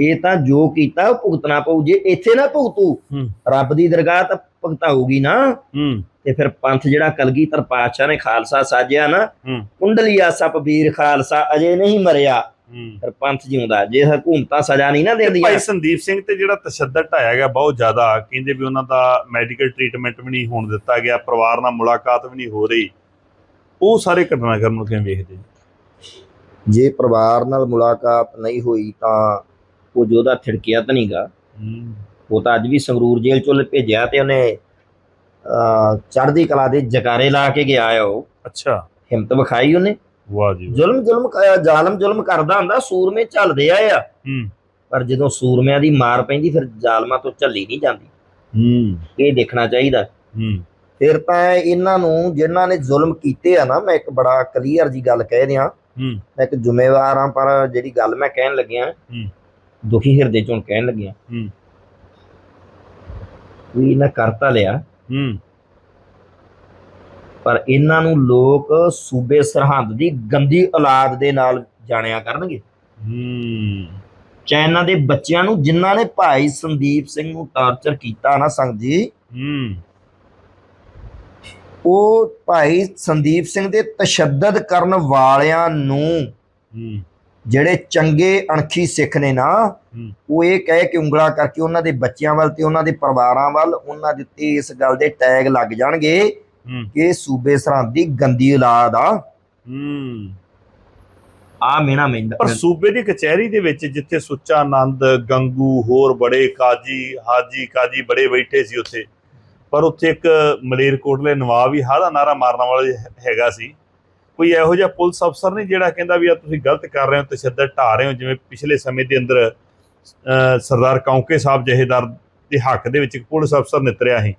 [SPEAKER 1] ਇਹ ਤਾਂ ਜੋ ਕੀਤਾ ਉਹ ਭੁਗਤਣਾ ਪਊ। ਜੇ ਇੱਥੇ ਨਾ ਭੁਗਤੂ। ਰੱਬ ਦੀ ਦਰਗਾਹ ਤਾਂ ਭੁਗਤਾਊਗੀ ਨਾ। ਤੇ ਫਿਰ ਪੰਥ ਜਿਹੜਾ ਕਲਗੀਧਰ ਪਾਤਸ਼ਾਹ ਨੇ ਖਾਲਸਾ ਸਾਜਿਆ ਨਾ। ਕੁੰਡਲੀ ਆਸਾ ਪਬੀਰ ਖਾਲਸਾ ਅਜੇ ਨਹੀਂ ਮਰਿਆ। ਫਿਰ ਪੰਥ ਜਿਉਂਦਾ। ਜੇ ਹਕੂਮਤਾਂ ਸਜ਼ਾ ਨਹੀਂ ਨਾ ਦਿੰਦੀਆਂ।
[SPEAKER 2] ਭਾਈ ਸੰਦੀਪ ਸਿੰਘ ਤੇ ਜਿਹੜਾ ਤਸ਼ੱਦਦ ਢਾਇਆ ਗਿਆ ਬਹੁਤ ਜ਼ਿਆਦਾ ਕਹਿੰਦੇ ਵੀ ਉਹਨਾਂ ਦਾ ਮੈਡੀਕਲ ਟ੍ਰੀਟਮੈਂਟ ਵੀ ਨਹੀਂ ਹੋਣ ਦਿੱਤਾ ਗਿਆ ਪਰਿਵਾਰ ਨਾਲ ਮੁਲਾਕਾਤ ਵੀ ਨਹੀਂ ਹੋ ਰਹੀ। ਉਹ ਸਾਰੇ ਘਟਨਾਕ੍ਰਮ ਨੂੰ ਕਿਵੇਂ ਵੇਖਦੇ ਜੀ?
[SPEAKER 1] ਜੇ ਪਰਿਵਾਰ ਨਾਲ ਮੁਲਾਕਾਤ ਨਹੀਂ ਹੋਈ ਤਾਂ ਉਹ ਜੋਦਾ ਥਿੜਕਿਆ ਤਾਂ ਨਹੀਂਗਾ ਉਹ ਤਾਂ ਅੱਜ ਵੀ ਸੰਗਰੂਰ ਜੇਲ੍ਹ ਚੋਂ ਭੇਜਿਆ ਤੇ ਉਹਨੇ ਚੜ੍ਹਦੀ ਕਲਾ ਦੇ ਜਕਾਰੇ ਲਾ ਕੇ ਗਿਆ ਆ ਉਹ।
[SPEAKER 2] ਅੱਛਾ।
[SPEAKER 1] ਹਿੰਮਤ ਵਿਖਾਈ ਉਹਨੇ।
[SPEAKER 2] ਵਾਹ ਜੀ।
[SPEAKER 1] ਜ਼ੁਲਮ ਜ਼ੁਲਮ ਜ਼ਾਲਮ ਜ਼ੁਲਮ ਕਰਦਾ ਹੁੰਦਾ ਸੂਰਮੇ ਝੱਲਦੇ ਆਏ ਆ ਪਰ ਜਦੋਂ ਸੂਰਮਿਆਂ ਦੀ ਮਾਰ ਪੈਂਦੀ ਫਿਰ ਜ਼ਾਲਮਾਂ ਤੋਂ ਝੱਲੀ ਨਹੀਂ ਜਾਂਦੀ।
[SPEAKER 2] ਹੂੰ।
[SPEAKER 1] ਇਹ ਦੇਖਣਾ ਚਾਹੀਦਾ।
[SPEAKER 2] ਹੂੰ।
[SPEAKER 1] ਫਿਰ ਤਾਂ ਇਹਨਾਂ ਨੂੰ ਜਿਨ੍ਹਾਂ ਨੇ ਜ਼ੁਲਮ ਕੀਤੇ ਆ ਨਾ ਮੈਂ ਇੱਕ ਬੜਾ ਕਲੀਅਰ ਜੀ ਗੱਲ ਕਹਿ ਰਿਹਾ
[SPEAKER 2] ਹੂੰ।
[SPEAKER 1] ਮੈਂ ਇੱਕ ਜ਼ਿੰਮੇਵਾਰ ਹਾਂ ਪਰ ਜਿਹੜੀ ਗੱਲ ਮੈਂ ਕਹਿਣ ਲੱਗਿਆ। ਦੁਖੀ ਹਿਰਦੇ ਚੋਂ ਕਹਿਣ ਲੱਗਿਆ।
[SPEAKER 2] ਹੂੰ।
[SPEAKER 1] ਵੀ ਇਹਨਾਂ ਕਰਤਾ ਲਿਆ।
[SPEAKER 2] ਹੂੰ।
[SPEAKER 1] ਪਰ ਇਹਨਾਂ ਨੂੰ ਲੋਕ ਸੂਬੇ ਸਰਹੰਦ ਦੀ ਗੰਦੀ ਔਲਾਦ ਦੇ ਨਾਲ ਜਾਣਿਆ ਕਰਨਗੇ।
[SPEAKER 2] ਹੂੰ।
[SPEAKER 1] ਚਾਈਨਾ ਦੇ ਬੱਚਿਆਂ ਨੂੰ ਜਿਨ੍ਹਾਂ ਨੇ ਭਾਈ ਸੰਦੀਪ ਸਿੰਘ ਨੂੰ ਟਾਰਚਰ ਕੀਤਾ ਨਾ ਸੰਗ ਜੀ।
[SPEAKER 2] ਹੂੰ।
[SPEAKER 1] ਉਹ ਭਾਈ ਸੰਦੀਪ ਸਿੰਘ ਦੇ ਤਸ਼ੱਦਦ ਕਰਨ ਵਾਲਿਆਂ ਨੂੰ
[SPEAKER 2] ਹੂੰ।
[SPEAKER 1] ਜਿਹੜੇ ਚੰਗੇ ਅਣਖੀ ਸਿੱਖ ਨੇ ਨਾ। ਉਹ ਇਹ ਕਹਿ ਕੇ ਉਂਗਲਾ ਕਰਕੇ ਉਹਨਾਂ ਦੇ ਬੱਚਿਆਂ ਵੱਲ ਤੇ ਉਹਨਾਂ ਦੇ ਪਰਿਵਾਰਾਂ ਵੱਲ ਉਹਨਾਂ ਦੇ ਉੱਤੇ ਇਸ ਗੱਲ ਦੇ ਟੈਗ ਲੱਗ ਜਾਣਗੇ ਕਿ ਸੂਬੇ ਸਰਹੰਦ ਦੀ ਗੰਦੀ ਔਲਾਦ ਆ। ਆ ਮੇਣਾ ਮੈਂਦਾ
[SPEAKER 2] ਪਰ ਸੂਬੇ ਦੀ ਕਚਹਿਰੀ ਦੇ ਵਿੱਚ ਜਿੱਥੇ ਸੁੱਚਾ ਆਨੰਦ ਗੰਗੂ ਹੋਰ ਬੜੇ ਕਾਜੀ ਹਾਜੀ ਕਾਜੀ ਬੜੇ ਬੈਠੇ ਸੀ ਉੱਥੇ। ਪਰ ਉੱਥੇ ਇੱਕ ਮਲੇਰਕੋਟਲੇ ਨਵਾਬ ਹੀ ਹਾਦਾ ਨਾਰਾ ਮਾਰਨ ਵਾਲਾ ਹੈਗਾ ਸੀ। ਕੋਈ ਇਹੋ ਜਿਹਾ ਪੁਲਿਸ ਅਫਸਰ ਨਹੀਂ ਜਿਹੜਾ ਕਹਿੰਦਾ ਵੀ ਆ ਤੁਸੀਂ ਗਲਤ ਕਰ ਰਹੇ ਹੋ ਤਸ਼ੱਦਦ ਢਾ ਰਹੇ ਹੋ ਜਿਵੇਂ ਪਿਛਲੇ ਸਮੇਂ ਦੇ ਅੰਦਰ ਸਰਦਾਰ ਕੌਂਕੇ ਸਾਹਿਬ ਜਹੇਦਾਰ ਦੇ ਹੱਕ ਦੇ ਵਿੱਚ ਇੱਕ ਪੁਲਿਸ ਅਫਸਰ ਨਿਤਰਿਆ ਸੀ।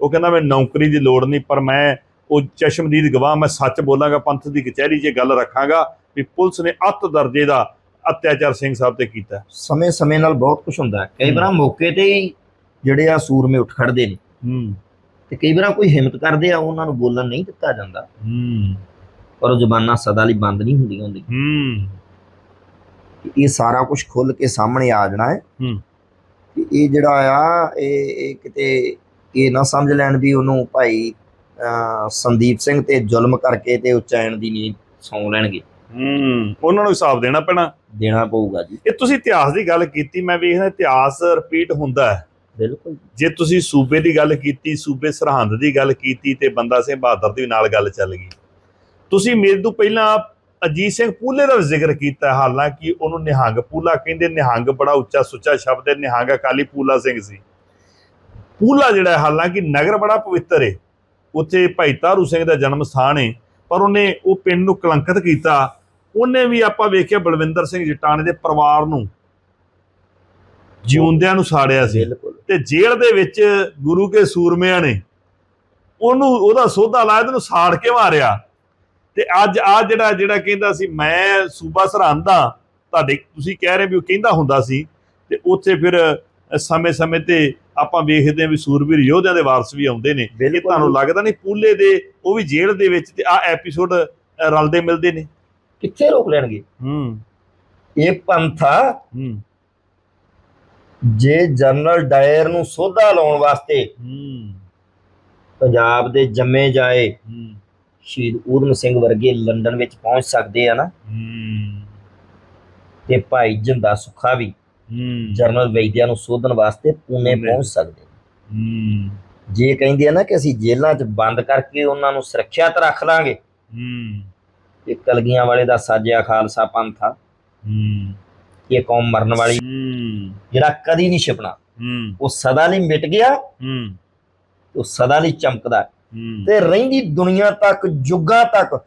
[SPEAKER 2] ਉਹ ਕਹਿੰਦਾ ਮੈਂ ਨੌਕਰੀ ਦੀ ਲੋੜ ਨਹੀਂ ਪਰ ਮੈਂ ਉਹ ਚਸ਼ਮਦੀਦ ਗਵਾਹ ਮੈਂ ਸੱਚ ਬੋਲਾਂਗਾ ਪੰਥ ਦੀ ਕਚਹਿਰੀ 'ਚ ਗੱਲ ਰੱਖਾਂਗਾ ਵੀ ਪੁਲਿਸ ਨੇ ਅੱਤ ਦਰਜੇ ਦਾ ਅਤਿਆਚਾਰ ਸਿੰਘ ਸਾਹਿਬ ਤੇ ਕੀਤਾ।
[SPEAKER 1] ਸਮੇਂ ਸਮੇਂ ਨਾਲ ਬਹੁਤ ਕੁਝ ਹੁੰਦਾ ਹੈ। ਕਈ ਵਾਰ ਮੌਕੇ ਤੇ ਹੀ ਜਿਹੜੇ ਆ ਸੂਰਮੇ ਉੱਠ ਖੜਦੇ ਨੇ।
[SPEAKER 2] ਹੂੰ।
[SPEAKER 1] ਤੇ ਕਈ ਵਾਰ ਕੋਈ ਹਿੰਮਤ ਕਰਦੇ ਆ ਉਹਨਾਂ ਨੂੰ ਬੋਲਣ ਨਹੀਂ ਦਿੱਤਾ ਜਾਂਦਾ।
[SPEAKER 2] ਹੂੰ।
[SPEAKER 1] ਪਰ ਉਹ ਜ਼ਬਾਨਾਂ ਸਦਾ ਲਈ ਬੰਦ ਨਹੀਂ ਹੁੰਦੀਆਂ ਹੁੰਦੀਆਂ।
[SPEAKER 2] ਹੂੰ।
[SPEAKER 1] ਇਹ ਸਾਰਾ ਕੁਝ ਖੁੱਲ ਕੇ ਸਾਹਮਣੇ ਆ ਜਾਣਾ ਹੈ।
[SPEAKER 2] ਹੂੰ।
[SPEAKER 1] ਕਿ ਇਹ ਜਿਹੜਾ ਆ ਇਹ ਇਹ ਕਿਤੇ ਇਹ ਨਾ ਸਮਝ ਲੈਣ ਵੀ ਉਹਨੂੰ ਭਾਈ ਸੰਦੀਪ ਸਿੰਘ ਤੇ ਜ਼ੁਲਮ ਕਰਕੇ ਤੇ ਚੈਨ ਦੀ ਨੀਂਦ ਸੌਂ ਲੈਣਗੇ।
[SPEAKER 2] ਹੂੰ। ਉਹਨਾਂ ਨੂੰ ਹਿਸਾਬ ਦੇਣਾ ਪੈਣਾ।
[SPEAKER 1] ਦੇਣਾ ਪਊਗਾ ਜੀ।
[SPEAKER 2] ਇਹ ਤੁਸੀਂ ਇਤਿਹਾਸ ਦੀ ਗੱਲ ਕੀਤੀ ਮੈਂ ਵੇਖਦਾ ਇਤਿਹਾਸ ਰਿਪੀਟ ਹੁੰਦਾ ਹੈ।
[SPEAKER 1] ਬਿਲਕੁਲ
[SPEAKER 2] ਜੇ। ਤੁਸੀਂ ਸੂਬੇ ਦੀ ਗੱਲ ਕੀਤੀ ਸੂਬੇ ਸਰਹੰਦ ਦੀ ਗੱਲ ਕੀਤੀ ਤੇ ਬੰਦਾ ਸਿੰਘ ਬਹਾਦਰ ਦੀ ਨਾਲ ਗੱਲ ਚੱਲ ਗਈ। ਤੁਸੀਂ ਮੇਰੇ ਤੋਂ ਪਹਿਲਾਂ ਅਜੀਤ ਸਿੰਘ ਪੂਲੇ ਦਾ ਜ਼ਿਕਰ ਕੀਤਾ ਹਾਲਾਂਕਿ ਉਹਨੂੰ ਨਿਹੰਗ ਪੂਲਾ ਕਹਿੰਦੇ ਨਿਹੰਗ ਬੜਾ ਉੱਚਾ ਸੁੱਚਾ ਸ਼ਬਦ ਹੈ ਨਿਹੰਗ ਅਕਾਲੀ ਪੂਲਾ ਸਿੰਘ ਸੀ। ਪੂਲਾ ਜਿਹੜਾ ਹਾਲਾਂਕਿ ਨਗਰ ਬੜਾ ਪਵਿੱਤਰ ਹੈ ਉੱਥੇ ਭਾਈ ਤਾਰੂ ਸਿੰਘ ਦਾ ਜਨਮ ਸਥਾਨ ਹੈ ਪਰ ਉਹਨੇ ਉਹ ਪਿੰਡ ਨੂੰ ਕਲੰਕਿਤ ਕੀਤਾ। ਉਹਨੇ ਵੀ ਆਪਾਂ ਵੇਖਿਆ ਬਲਵਿੰਦਰ ਸਿੰਘ ਜਟਾਣੇ ਦੇ ਪਰਿਵਾਰ ਨੂੰ ਜਿਉਂਦਿਆਂ ਨੂੰ ਸਾੜਿਆ ਸੀ। ਤੇ ਜੇਲ੍ਹ ਦੇ ਵਿੱਚ ਗੁਰੂ ਕੇ ਸੂਰਮਿਆਂ ਨੇ ਉਹਨੂੰ ਉਹਦਾ ਸੋਧਾ ਲਾਇਆ ਤੇ ਉਹਨੂੰ ਸਾੜ ਕੇ ਮਾਰਿਆ। ਤੇ ਅੱਜ ਆ ਜਿਹੜਾ ਜਿਹੜਾ ਕਹਿੰਦਾ ਸੀ ਮੈਂ ਸੂਬਾ ਸਰਹੰਦ ਦਾ ਤੁਹਾਡੇ ਤੁਸੀਂ ਕਹਿ ਰਹੇ ਵੀ ਉਹ ਕਹਿੰਦਾ ਹੁੰਦਾ ਸੀ ਤੇ ਉੱਥੇ ਫਿਰ ਸਮੇਂ-ਸਮੇਂ ਤੇ ਆਪਾਂ ਵੇਖਦੇ ਹਾਂ ਵੀ ਸੂਰਬੀਰ ਯੋਧਿਆਂ ਦੇ ਵਾਰਸ ਵੀ ਆਉਂਦੇ ਨੇ। ਇਹ ਤੁਹਾਨੂੰ ਲੱਗਦਾ ਨਹੀਂ ਪੂਲੇ ਦੇ ਉਹ ਵੀ ਜੇਲ੍ਹ ਦੇ ਵਿੱਚ ਤੇ ਆ ਐਪੀਸੋਡ ਰਲਦੇ ਮਿਲਦੇ ਨੇ?
[SPEAKER 1] ਕਿੱਥੇ ਰੋਕ ਲੈਣਗੇ?
[SPEAKER 2] ਹੂੰ।
[SPEAKER 1] ਇਹ ਪੰਥਾ
[SPEAKER 2] ਹੂੰ।
[SPEAKER 1] ਜੇ ਜਨਰਲ ਡਾਇਰ ਨੂੰ ਸੋਧਾ ਲਾਉਣ ਵਾਸਤੇ
[SPEAKER 2] ਹੂੰ।
[SPEAKER 1] ਪੰਜਾਬ ਦੇ ਜੰਮੇ ਜਾਏ
[SPEAKER 2] ਹੂੰ।
[SPEAKER 1] ਸ਼ਹੀਦ ਊਧਮ ਸਿੰਘ ਵਰਗੇ ਲੰਡਨ ਵਿੱਚ ਪਹੁੰਚ ਸਕਦੇ ਆ ਨਾ।
[SPEAKER 2] ਹੂੰ।
[SPEAKER 1] ਤੇ ਭਾਈ ਜਿੰਦਾ ਸੁੱਖਾ ਵੀ
[SPEAKER 2] ਹੂੰ।
[SPEAKER 1] ਜਨਰਲ ਵੈਦਿਆ ਨੂੰ ਸੋਧਣ ਵਾਸਤੇ ਪੂਨੇ। ਪਹੁੰਚ ਸਕਦੇ।
[SPEAKER 2] ਹੂੰ।
[SPEAKER 1] ਜੇ ਕਹਿੰਦੇ ਆ ਨਾ ਕਿ ਅਸੀਂ ਜੇਲ੍ਹਾਂ 'ਚ ਬੰਦ ਕਰਕੇ ਉਹਨਾਂ ਨੂੰ ਸੁਰੱਖਿਅਤ ਰੱਖ ਲਾਂਗੇ।
[SPEAKER 2] ਹੂੰ।
[SPEAKER 1] ਇਹ ਕਲਗੀਆਂ ਵਾਲੇ ਦਾ ਸਾਜਿਆ ਖਾਲਸਾ ਪੰਥ ਆ।
[SPEAKER 2] ਹੂੰ।
[SPEAKER 1] ਇਹ ਕੌਮ ਮਰਨ ਵਾਲੀ
[SPEAKER 2] ਹੂੰ।
[SPEAKER 1] ਜਿਹੜਾ ਕਦੀ ਨਹੀਂ ਛਿਪਣਾ।
[SPEAKER 2] ਹੂੰ।
[SPEAKER 1] ਉਹ ਸਦਾ ਲਈ ਮਿਟ ਗਿਆ।
[SPEAKER 2] ਹੂੰ।
[SPEAKER 1] ਉਹ ਸਦਾ ਲਈ ਚਮਕਦਾ। ਤੇ ਰਹਿੰਦੀ ਦੁਨੀਆ ਤੱਕ ਜੁੱਗਾਂ ਤੱਕ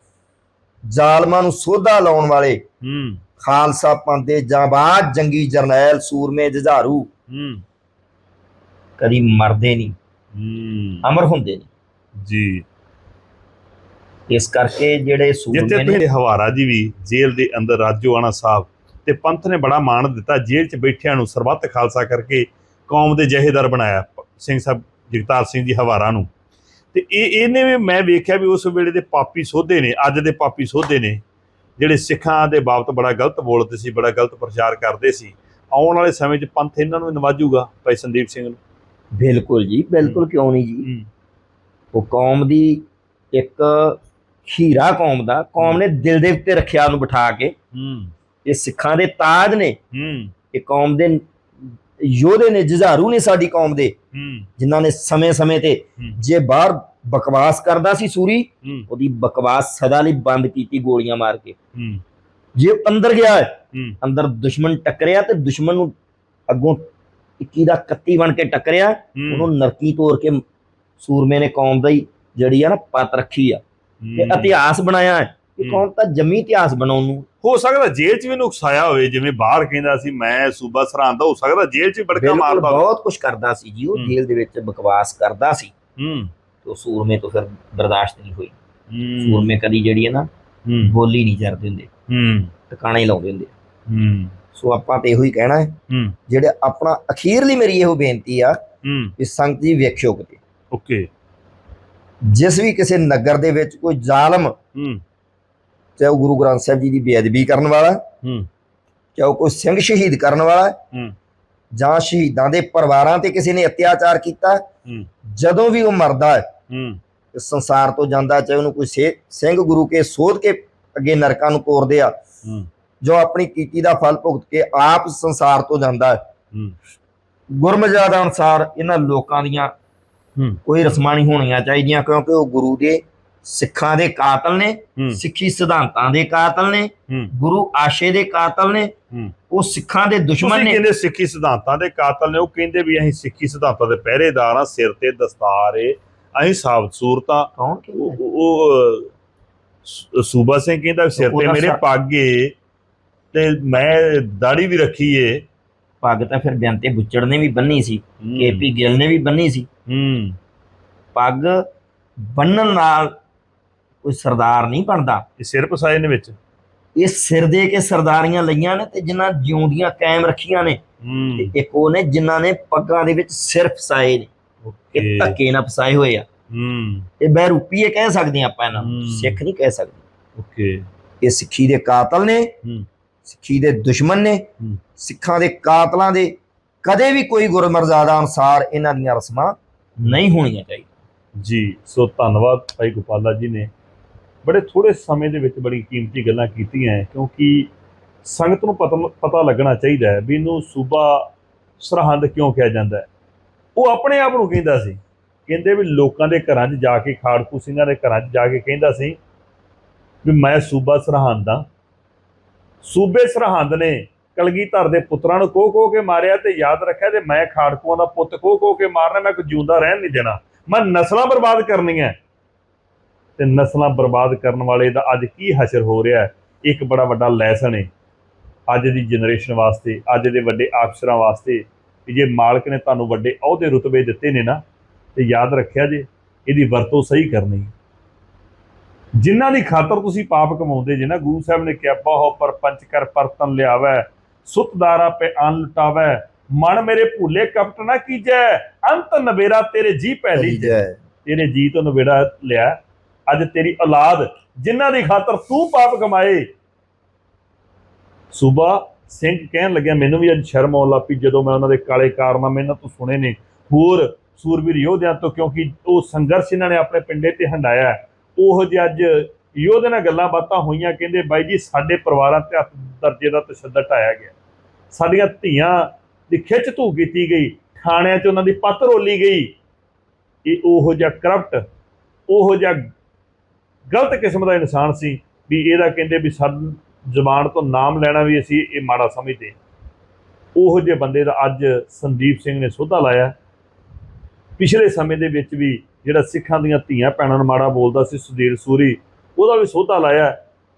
[SPEAKER 1] ਜ਼ਾਲਮਾਂ ਨੂੰ ਸੋਧਾ ਲਾਉਣ ਵਾਲੇ
[SPEAKER 2] ਹੂੰ।
[SPEAKER 1] ਖਾਲਸਾ ਪੰਥ ਦੇ ਜਾਂਬਾਜ਼ ਜੰਗੀ ਜਰਨੈਲ ਸੂਰਮੇ ਜੁਝਾਰੂ
[SPEAKER 2] ਹੂੰ।
[SPEAKER 1] ਕਦੀ ਮਰਦੇ ਨਹੀਂ
[SPEAKER 2] ਹੂੰ।
[SPEAKER 1] ਅਮਰ ਹੁੰਦੇ ਨੇ
[SPEAKER 2] ਜੀ।
[SPEAKER 1] ਇਸ ਕਰਕੇ ਜਿਹੜੇ ਸੂਰਮੇ ਨੇ
[SPEAKER 2] ਹਵਾਰਾ ਜੀ ਵੀ ਜੇਲ੍ਹ ਦੇ ਅੰਦਰ ਰਾਜੋਆਣਾ ਸਾਹਿਬ ਤੇ ਪੰਥ ਨੇ ਬੜਾ ਮਾਣ ਦਿੱਤਾ ਜੇਲ੍ਹ 'ਚ ਬੈਠਿਆਂ ਨੂੰ ਸਰਬੱਤ ਖਾਲਸਾ ਕਰਕੇ ਕੌਮ ਦੇ ਜਹੇਦਾਰ ਬਣਾਇਆ ਸਿੰਘ ਸਾਹਿਬ ਜਗਤਾਰ ਸਿੰਘ ਜੀ ਹਵਾਰਾ ਨੂੰ। ਤੇ ਇਹ ਇਹਨੇ ਵੀ ਮੈਂ ਵੇਖਿਆ ਵੀ ਉਸ ਵੇਲੇ ਦੇ ਪਾਪੀ ਸੋਧੇ ਨੇ ਅੱਜ ਦੇ ਪਾਪੀ ਸੋਧੇ ਨੇ ਜਿਹੜੇ ਸਿੱਖਾਂ ਦੇ ਬਾਬਤ ਬੜਾ ਗਲਤ ਬੋਲਦੇ ਸੀ ਬੜਾ ਗਲਤ ਪ੍ਰਚਾਰ ਕਰਦੇ ਸੀ ਆਉਣ ਵਾਲੇ ਸਮੇਂ 'ਚ ਪੰਥ ਇਹਨਾਂ ਨੂੰ ਨਵਾਜੂਗਾ ਭਾਈ ਸੰਦੀਪ ਸਿੰਘ ਨੂੰ।
[SPEAKER 1] ਬਿਲਕੁਲ ਜੀ ਬਿਲਕੁਲ ਕਿਉਂ ਨਹੀਂ ਜੀ? ਉਹ ਕੌਮ ਦੀ ਇੱਕ ਹੀਰਾ ਕੌਮ ਦਾ ਕੌਮ ਨੇ ਦਿਲ ਦੇ ਉੱਤੇ ਰੱਖਿਆ ਉਹਨੂੰ ਬਿਠਾ ਕੇ।
[SPEAKER 2] ਹੂੰ।
[SPEAKER 1] ਇਹ ਸਿੱਖਾਂ ਦੇ ਤਾਜ ਨੇ।
[SPEAKER 2] ਹੂੰ।
[SPEAKER 1] ਇਹ ਕੌਮ ਦੇ ਯੋਧੇ ਨੇ ਜੁਝਾਰੂ ਨੇ ਸਾਡੀ ਕੌਮ ਦੇ ਜਿਨ੍ਹਾਂ ਨੇ ਸਮੇਂ-ਸਮੇਂ ਤੇ। ਜੇ ਬਾਹਰ ਬਕਵਾਸ ਕਰਦਾ ਸੀ ਸੂਰੀ ਉਹਦੀ ਬਕਵਾਸ ਸਦਾ ਲਈ ਬੰਦ ਕੀਤੀ ਗੋਲੀਆਂ ਮਾਰ ਕੇ। ਜੇ ਅੰਦਰ ਗਿਆ ਅੰਦਰ ਦੁਸ਼ਮਣ ਟੱਕਰਿਆ ਤੇ ਦੁਸ਼ਮਣ ਨੂੰ ਅੱਗੋਂ 21 ਦਾ 31 ਬਣ ਕੇ ਟੱਕਰਿਆ ਉਹਨੂੰ ਨਰਕੀ ਤੋੜ ਕੇ ਸੂਰਮੇ ਨੇ ਕੌਮ ਦਾ ਹੀ ਜਿਹੜੀ ਆ ਨਾ ਪਤ ਰੱਖੀ ਆ। ਤੇ। ਇਤਿਹਾਸ ਬਣਾਇਆ ਹੈ। ਇਹ
[SPEAKER 2] ਹੂੰ।
[SPEAKER 1] ਕੌਮ ਤਾਂ ਜੰਮੀ ਇਤਿਹਾਸ ਬਣਾਉਣ ਨੂੰ
[SPEAKER 2] ਹੋ ਸਕਦਾ ਜੇਲ੍ਹ 'ਚ ਵੀ ਨੁਕਸਾਇਆ ਹੋਵੇ ਜਿਵੇਂ ਬਾਹਰ ਕਹਿੰਦਾ ਸੀ ਮੈਂ ਸੂਬਾ ਸਰਹੰਦ ਹੋ ਸਕਦਾ ਜੇਲ੍ਹ 'ਚ ਬੜਕਾ ਮਾਰਦਾ
[SPEAKER 1] ਬਹੁਤ ਕੁਝ ਕਰਦਾ ਸੀ ਜੀ ਉਹ। ਜੇਲ੍ਹ ਦੇ ਵਿੱਚ ਬਕਵਾਸ ਕਰਦਾ ਸੀ।
[SPEAKER 2] ਹੂੰ।
[SPEAKER 1] ਤੇ ਸੂਰਮੇ ਤੋਂ ਫਿਰ ਬਰਦਾਸ਼ਤ ਨਹੀਂ ਹੋਈ।
[SPEAKER 2] ਹੂੰ।
[SPEAKER 1] ਸੂਰਮੇ ਕਦੀ ਜਿਹੜੀ ਹੈ ਨਾ
[SPEAKER 2] ਹੂੰ।
[SPEAKER 1] ਬੋਲੀ ਨਹੀਂ ਜਰਦੇ ਹੁੰਦੇ।
[SPEAKER 2] ਹੂੰ।
[SPEAKER 1] ਟਿਕਾਣੇ ਹੀ ਲਾਉਂਦੇ ਹੁੰਦੇ।
[SPEAKER 2] ਹੂੰ।
[SPEAKER 1] ਸੋ ਆਪਾਂ ਤੇ ਇਹੋ ਹੀ ਕਹਿਣਾ ਹੈ
[SPEAKER 2] ਹੂੰ।
[SPEAKER 1] ਜਿਹੜੇ ਆਪਣਾ ਅਖੀਰਲੀ ਮੇਰੀ ਇਹੋ ਬੇਨਤੀ ਆ
[SPEAKER 2] ਹੂੰ।
[SPEAKER 1] ਵੀ ਸੰਗਤ ਜੀ ਵੇਖਿਓ ਕਿਤੇ।
[SPEAKER 2] ਓਕੇ।
[SPEAKER 1] ਜਿਸ ਵੀ ਕਿਸੇ ਨਗਰ ਦੇ ਵਿੱਚ ਕੋਈ ਜ਼ਾਲਮ ਚਾਹੇ ਉਹ ਗੁਰੂ ਗ੍ਰੰਥ ਸਾਹਿਬ ਜੀ ਦੀ ਬੇਅਦਬੀ ਕਰਨ ਵਾਲਾ
[SPEAKER 2] ਹੂੰ
[SPEAKER 1] ਚਾਹੇ ਉਹ ਕੋਈ ਸਿੰਘ ਸ਼ਹੀਦ ਕਰਨ ਵਾਲਾ
[SPEAKER 2] ਹੂੰ
[SPEAKER 1] ਜਾਂ ਸ਼ਹੀਦਾਂ ਦੇ ਪਰਿਵਾਰਾਂ ਤੇ ਕਿਸੇ ਨੇ ਅਤਿਆਚਾਰ ਕੀਤਾ
[SPEAKER 2] ਹੂੰ
[SPEAKER 1] ਜਦੋਂ ਵੀ ਉਹ ਮਰਦਾ ਹੈ
[SPEAKER 2] ਹੂੰ।
[SPEAKER 1] ਇਸ ਸੰਸਾਰ ਤੋਂ ਜਾਂਦਾ ਚਾਹੇ ਉਹਨੂੰ ਕੋਈ ਸਿੰਘ ਗੁਰੂ ਕੇ ਸੋਧ ਕੇ ਅੱਗੇ ਨਰਕਾਂ ਨੂੰ ਤੋਰਦੇ ਆ
[SPEAKER 2] ਹੂੰ।
[SPEAKER 1] ਜੋ ਆਪਣੀ ਕੀਤੀ ਦਾ ਫਲ ਭੁਗਤ ਕੇ ਆਪ ਸੰਸਾਰ ਤੋਂ ਜਾਂਦਾ ਹੈ।
[SPEAKER 2] ਹੂੰ।
[SPEAKER 1] ਗੁਰਮਜਾਦਾ ਅਨੁਸਾਰ ਇਹਨਾਂ ਲੋਕਾਂ ਦੀਆਂ
[SPEAKER 2] ਹੂੰ।
[SPEAKER 1] ਕੋਈ ਰਸਮਾਂ ਨਹੀਂ ਹੋਣੀਆਂ ਚਾਹੀਦੀਆਂ ਕਿਉਂਕਿ ਉਹ ਗੁਰੂ ਦੇ ਸਿੱਖਾਂ ਦੇ ਕਾਤਲ ਨੇ ਸਿੱਖੀ ਸਿਧਾਂਤਾਂ ਦੇ ਕਾਤਲ ਨੇ ਗੁਰੂ ਆਸ਼ੇ ਦੇ ਕਾਤਲ ਨੇ ਉਹ ਸਿੱਖਾਂ ਦੇ ਦੁਸ਼ਮਣ
[SPEAKER 2] ਤੁਸੀਂ
[SPEAKER 1] ਨੇ।
[SPEAKER 2] ਕਹਿੰਦੇ ਸਿੱਖੀ ਸਿਧਾਂਤਾਂ ਦੇ ਕਾਤਲ ਨੇ ਉਹ ਕਹਿੰਦੇ ਵੀ ਅਸੀਂ ਸਿੱਖੀ ਸਿਧਾਂਤਾਂ ਦੇ ਪਹਿਰੇਦਾਰ ਆ ਸਿਰ ਤੇ ਦਸਤਾਰ ਏ ਅਸੀਂ ਸਾਬਤ ਸੂਰਤਾਂ। ਉਹ ਸੂਬਾ ਸਿੰਘ ਕਹਿੰਦਾ ਸਿਰ ਤੇ ਮੇਰੇ ਪੱਗ ਏ ਤੇ ਮੈਂ ਦਾੜੀ ਵੀ ਰੱਖੀ ਏ।
[SPEAKER 1] ਪੱਗ ਤਾਂ ਫਿਰ ਬੇਅੰਤੇ ਬੁੱਚੜ ਨੇ ਵੀ ਬੰਨੀ ਸੀ ਕੇਪੀ ਗਿੱਲ ਨੇ ਵੀ ਬੰਨੀ ਸੀ।
[SPEAKER 2] ਹੂੰ।
[SPEAKER 1] ਪੱਗ ਬੰਨਣ ਨਾਲ ਕੋਈ ਸਰਦਾਰ ਨਹੀਂ ਬਣਦਾ।
[SPEAKER 2] ਇਹ ਸਿਰ ਪਸਾਏ ਨੇ ਵਿੱਚ।
[SPEAKER 1] ਇਹ ਸਿਰ ਦੇ ਕੇ ਸਰਦਾਰੀਆਂ ਲਈਆਂ ਨੇ ਤੇ ਜਿਨ੍ਹਾਂ ਜਿਉਂਦੀਆਂ ਕਾਇਮ ਰੱਖੀਆਂ ਨੇ। ਤੇ ਇੱਕ ਉਹ ਨੇ ਜਿਨ੍ਹਾਂ ਨੇ ਪੱਗਾਂ ਦੇ ਵਿੱਚ ਸਿਰ ਫਸਾਏ ਨੇ। ਇਹ ਧੱਕੇ ਨਾਲ ਫਸਾਏ ਹੋਏ ਆ।
[SPEAKER 2] ਹੂੰ।
[SPEAKER 1] ਇਹ ਬਹਿਰੂਪੀਏ ਕਹਿ ਸਕਦੇ ਆਪਾਂ ਇਹਨਾਂ ਨੂੰ। ਸਿੱਖ ਨਹੀਂ ਕਹਿ ਸਕਦੇ।
[SPEAKER 2] ਓਕੇ।
[SPEAKER 1] ਇਹ ਸਿੱਖੀ ਦੇ ਕਾਤਲ ਨੇ। ਸਿੱਖੀ ਦੇ ਦੁਸ਼ਮਣ ਨੇ। ਸਿੱਖਾਂ ਦੇ ਕਾਤਲਾਂ ਦੇ ਕਦੇ ਵੀ ਕੋਈ ਗੁਰਮਰਜ਼ਾਦਾ ਅਨੁਸਾਰ ਇਹਨਾਂ ਦੀਆਂ ਰਸਮਾਂ ਨਹੀਂ ਹੋਣੀਆਂ ਚਾਹੀਦੀਆਂ।
[SPEAKER 2] ਜੀ ਸੋ ਧੰਨਵਾਦ ਭਾਈ ਗੋਪਾਲਾ ਜੀ ਨੇ। ਬੜੇ ਥੋੜੇ ਸਮੇਂ ਦੇ ਵਿੱਚ ਬੜੀ ਕੀਮਤੀ ਗੱਲਾਂ ਕੀਤੀਆਂ ਹੈ, ਕਿਉਂਕਿ ਸੰਗਤ ਨੂੰ ਪਤਾ ਪਤਾ ਲੱਗਣਾ ਚਾਹੀਦਾ ਹੈ ਵੀ ਇਹਨੂੰ ਸੂਬਾ ਸਰਹੰਦ ਕਿਉਂ ਕਿਹਾ ਜਾਂਦਾ ਹੈ। ਉਹ ਆਪਣੇ ਆਪ ਨੂੰ ਕਹਿੰਦਾ ਸੀ ਕਹਿੰਦੇ ਵੀ ਲੋਕਾਂ ਦੇ ਘਰਾਂ 'ਚ ਜਾ ਕੇ ਖਾੜਕੂ ਸਿੰਘਾਂ ਦੇ ਘਰਾਂ 'ਚ ਜਾ ਕੇ ਕਹਿੰਦਾ ਸੀ ਵੀ ਮੈਂ ਸੂਬਾ ਸਰਹੰਦ ਦਾ ਸੂਬੇ ਸਰਹੰਦ ਨੇ ਕਲਗੀਧਰ ਦੇ ਪੁੱਤਰਾਂ ਨੂੰ ਕੋਹ ਕੋਹ ਕੇ ਮਾਰਿਆ ਤੇ ਯਾਦ ਰੱਖਿਆ ਤੇ ਮੈਂ ਖਾੜਕੂਆਂ ਦਾ ਪੁੱਤ ਕੋਹ ਕੋਹ ਕੇ ਮਾਰਨਾ ਮੈਂ ਕੋਈ ਜਿਉਂਦਾ ਰਹਿਣ ਨਹੀਂ ਦੇਣਾ। ਮੈਂ ਨਸਲਾਂ ਬਰਬਾਦ ਕਰਨੀਆਂ। ਤੇ ਨਸਲਾਂ ਬਰਬਾਦ ਕਰਨ ਵਾਲੇ ਦਾ ਅੱਜ ਕੀ ਹਸ਼ਰ ਹੋ ਰਿਹਾ ਹੈ? ਇੱਕ ਬੜਾ ਵੱਡਾ ਲੈਸਨ ਹੈ ਅੱਜ ਦੀ ਜਨਰੇਸ਼ਨ ਵਾਸਤੇ ਅੱਜ ਦੇ ਵੱਡੇ ਅਫਸਰਾਂ ਵਾਸਤੇ ਕਿ ਜੇ ਮਾਲਕ ਨੇ ਤੁਹਾਨੂੰ ਵੱਡੇ ਅਹੁਦੇ ਰੁਤਬੇ ਦਿੱਤੇ ਨੇ ਨਾ ਤੇ ਯਾਦ ਰੱਖਿਆ ਜੇ ਇਹਦੀ ਵਰਤੋਂ ਸਹੀ ਕਰਨੀ। ਜਿਨ੍ਹਾਂ ਦੀ ਖਾਤਰ ਤੁਸੀਂ ਪਾਪ ਕਮਾਉਂਦੇ ਜੇ ਨਾ ਗੁਰੂ ਸਾਹਿਬ ਨੇ ਕਿਹਾ ਬਹੁ ਪਰਪੰਚ ਕਰ ਪਰਤਨ ਲਿਆਵੈ ਸੁਤਦਾਰਾ ਪੇ ਅਨ ਲਟਾਵੈ ਮਨ ਮੇਰੇ ਭੂਲੇ ਕਪਟ ਨਾ ਕੀਜੈ ਅੰਤ ਨਵੇਰਾ ਤੇਰੇ ਜੀ ਪਹਿਲੀ ਜੈ। ਤੇਰੇ ਜੀ ਤੋਂ ਨਵੇੜਾ ਲਿਆ ਅੱਜ ਤੇਰੀ ਔਲਾਦ, ਜਿਨ੍ਹਾਂ ਦੀ ਖਾਤਰ ਤੂੰ ਪਾਪ ਕਮਾਏ। ਸੂਬਾ ਸਿੰਘ ਕਹਿਣ ਲੱਗਿਆ, ਮੈਨੂੰ ਵੀ ਅੱਜ ਸ਼ਰਮ ਆਉਣ ਲੱਗ ਪਈ ਜਦੋਂ ਮੈਂ ਉਹਨਾਂ ਦੇ ਕਾਲੇ ਕਾਰਨਾਮੇ ਇਹਨਾਂ ਤੋਂ ਸੁਣੇ ਨੇ। ਹੋਰ ਸੂਰਬੀਰ ਯੋਧਿਆਂ ਤੋਂ, ਕਿਉਂਕਿ ਉਹ ਸੰਘਰਸ਼ ਇਹਨਾਂ ਨੇ ਆਪਣੇ ਪਿੰਡੇ ਤੇ ਹੰਡਾਇਆ ਉਹ ਜਿਹੇ ਅੱਜ ਯੋਧੇ ਨਾਲ ਗੱਲਾਂ ਬਾਤਾਂ ਹੋਈਆਂ, ਕਹਿੰਦੇ, ਬਾਈ ਜੀ, ਸਾਡੇ ਪਰਿਵਾਰਾਂ ਤੇ ਹੱਥ ਦਰਜੇ ਦਾ ਤਸ਼ੱਦਦ ਢਾਇਆ ਗਿਆ। ਸਾਡੀਆਂ ਧੀਆਂ ਦੀ ਖਿੱਚ ਧੂ ਕੀਤੀ ਗਈ, ਥਾਣਿਆਂ 'ਚ ਉਹਨਾਂ ਦੀ ਪੱਤ ਰੋਲੀ ਗਈ। ਇਹ ਉਹੋ ਜਿਹਾ ਕਰਪਟ, ਉਹੋ ਜਿਹਾ ਗਲਤ ਕਿਸਮ ਦਾ ਇਨਸਾਨ ਸੀ ਵੀ ਇਹਦਾ ਕਹਿੰਦੇ ਵੀ ਸਾਡੀ ਜ਼ਬਾਨ ਤੋਂ ਨਾਮ ਲੈਣਾ ਵੀ ਅਸੀਂ ਇਹ ਮਾੜਾ ਸਮਝਦੇ ਉਹੋ ਜਿਹੇ ਬੰਦੇ ਦਾ ਅੱਜ ਸੰਦੀਪ ਸਿੰਘ ਨੇ ਸੋਧਾ ਲਾਇਆ। ਪਿਛਲੇ ਸਮੇਂ ਦੇ ਵਿੱਚ ਵੀ ਜਿਹੜਾ ਸਿੱਖਾਂ ਦੀਆਂ ਧੀਆਂ ਭੈਣਾਂ ਨੂੰ ਮਾੜਾ ਬੋਲਦਾ ਸੀ, ਸੁਧੀਰ ਸੂਰੀ, ਉਹਦਾ ਵੀ ਸੋਧਾ ਲਾਇਆ।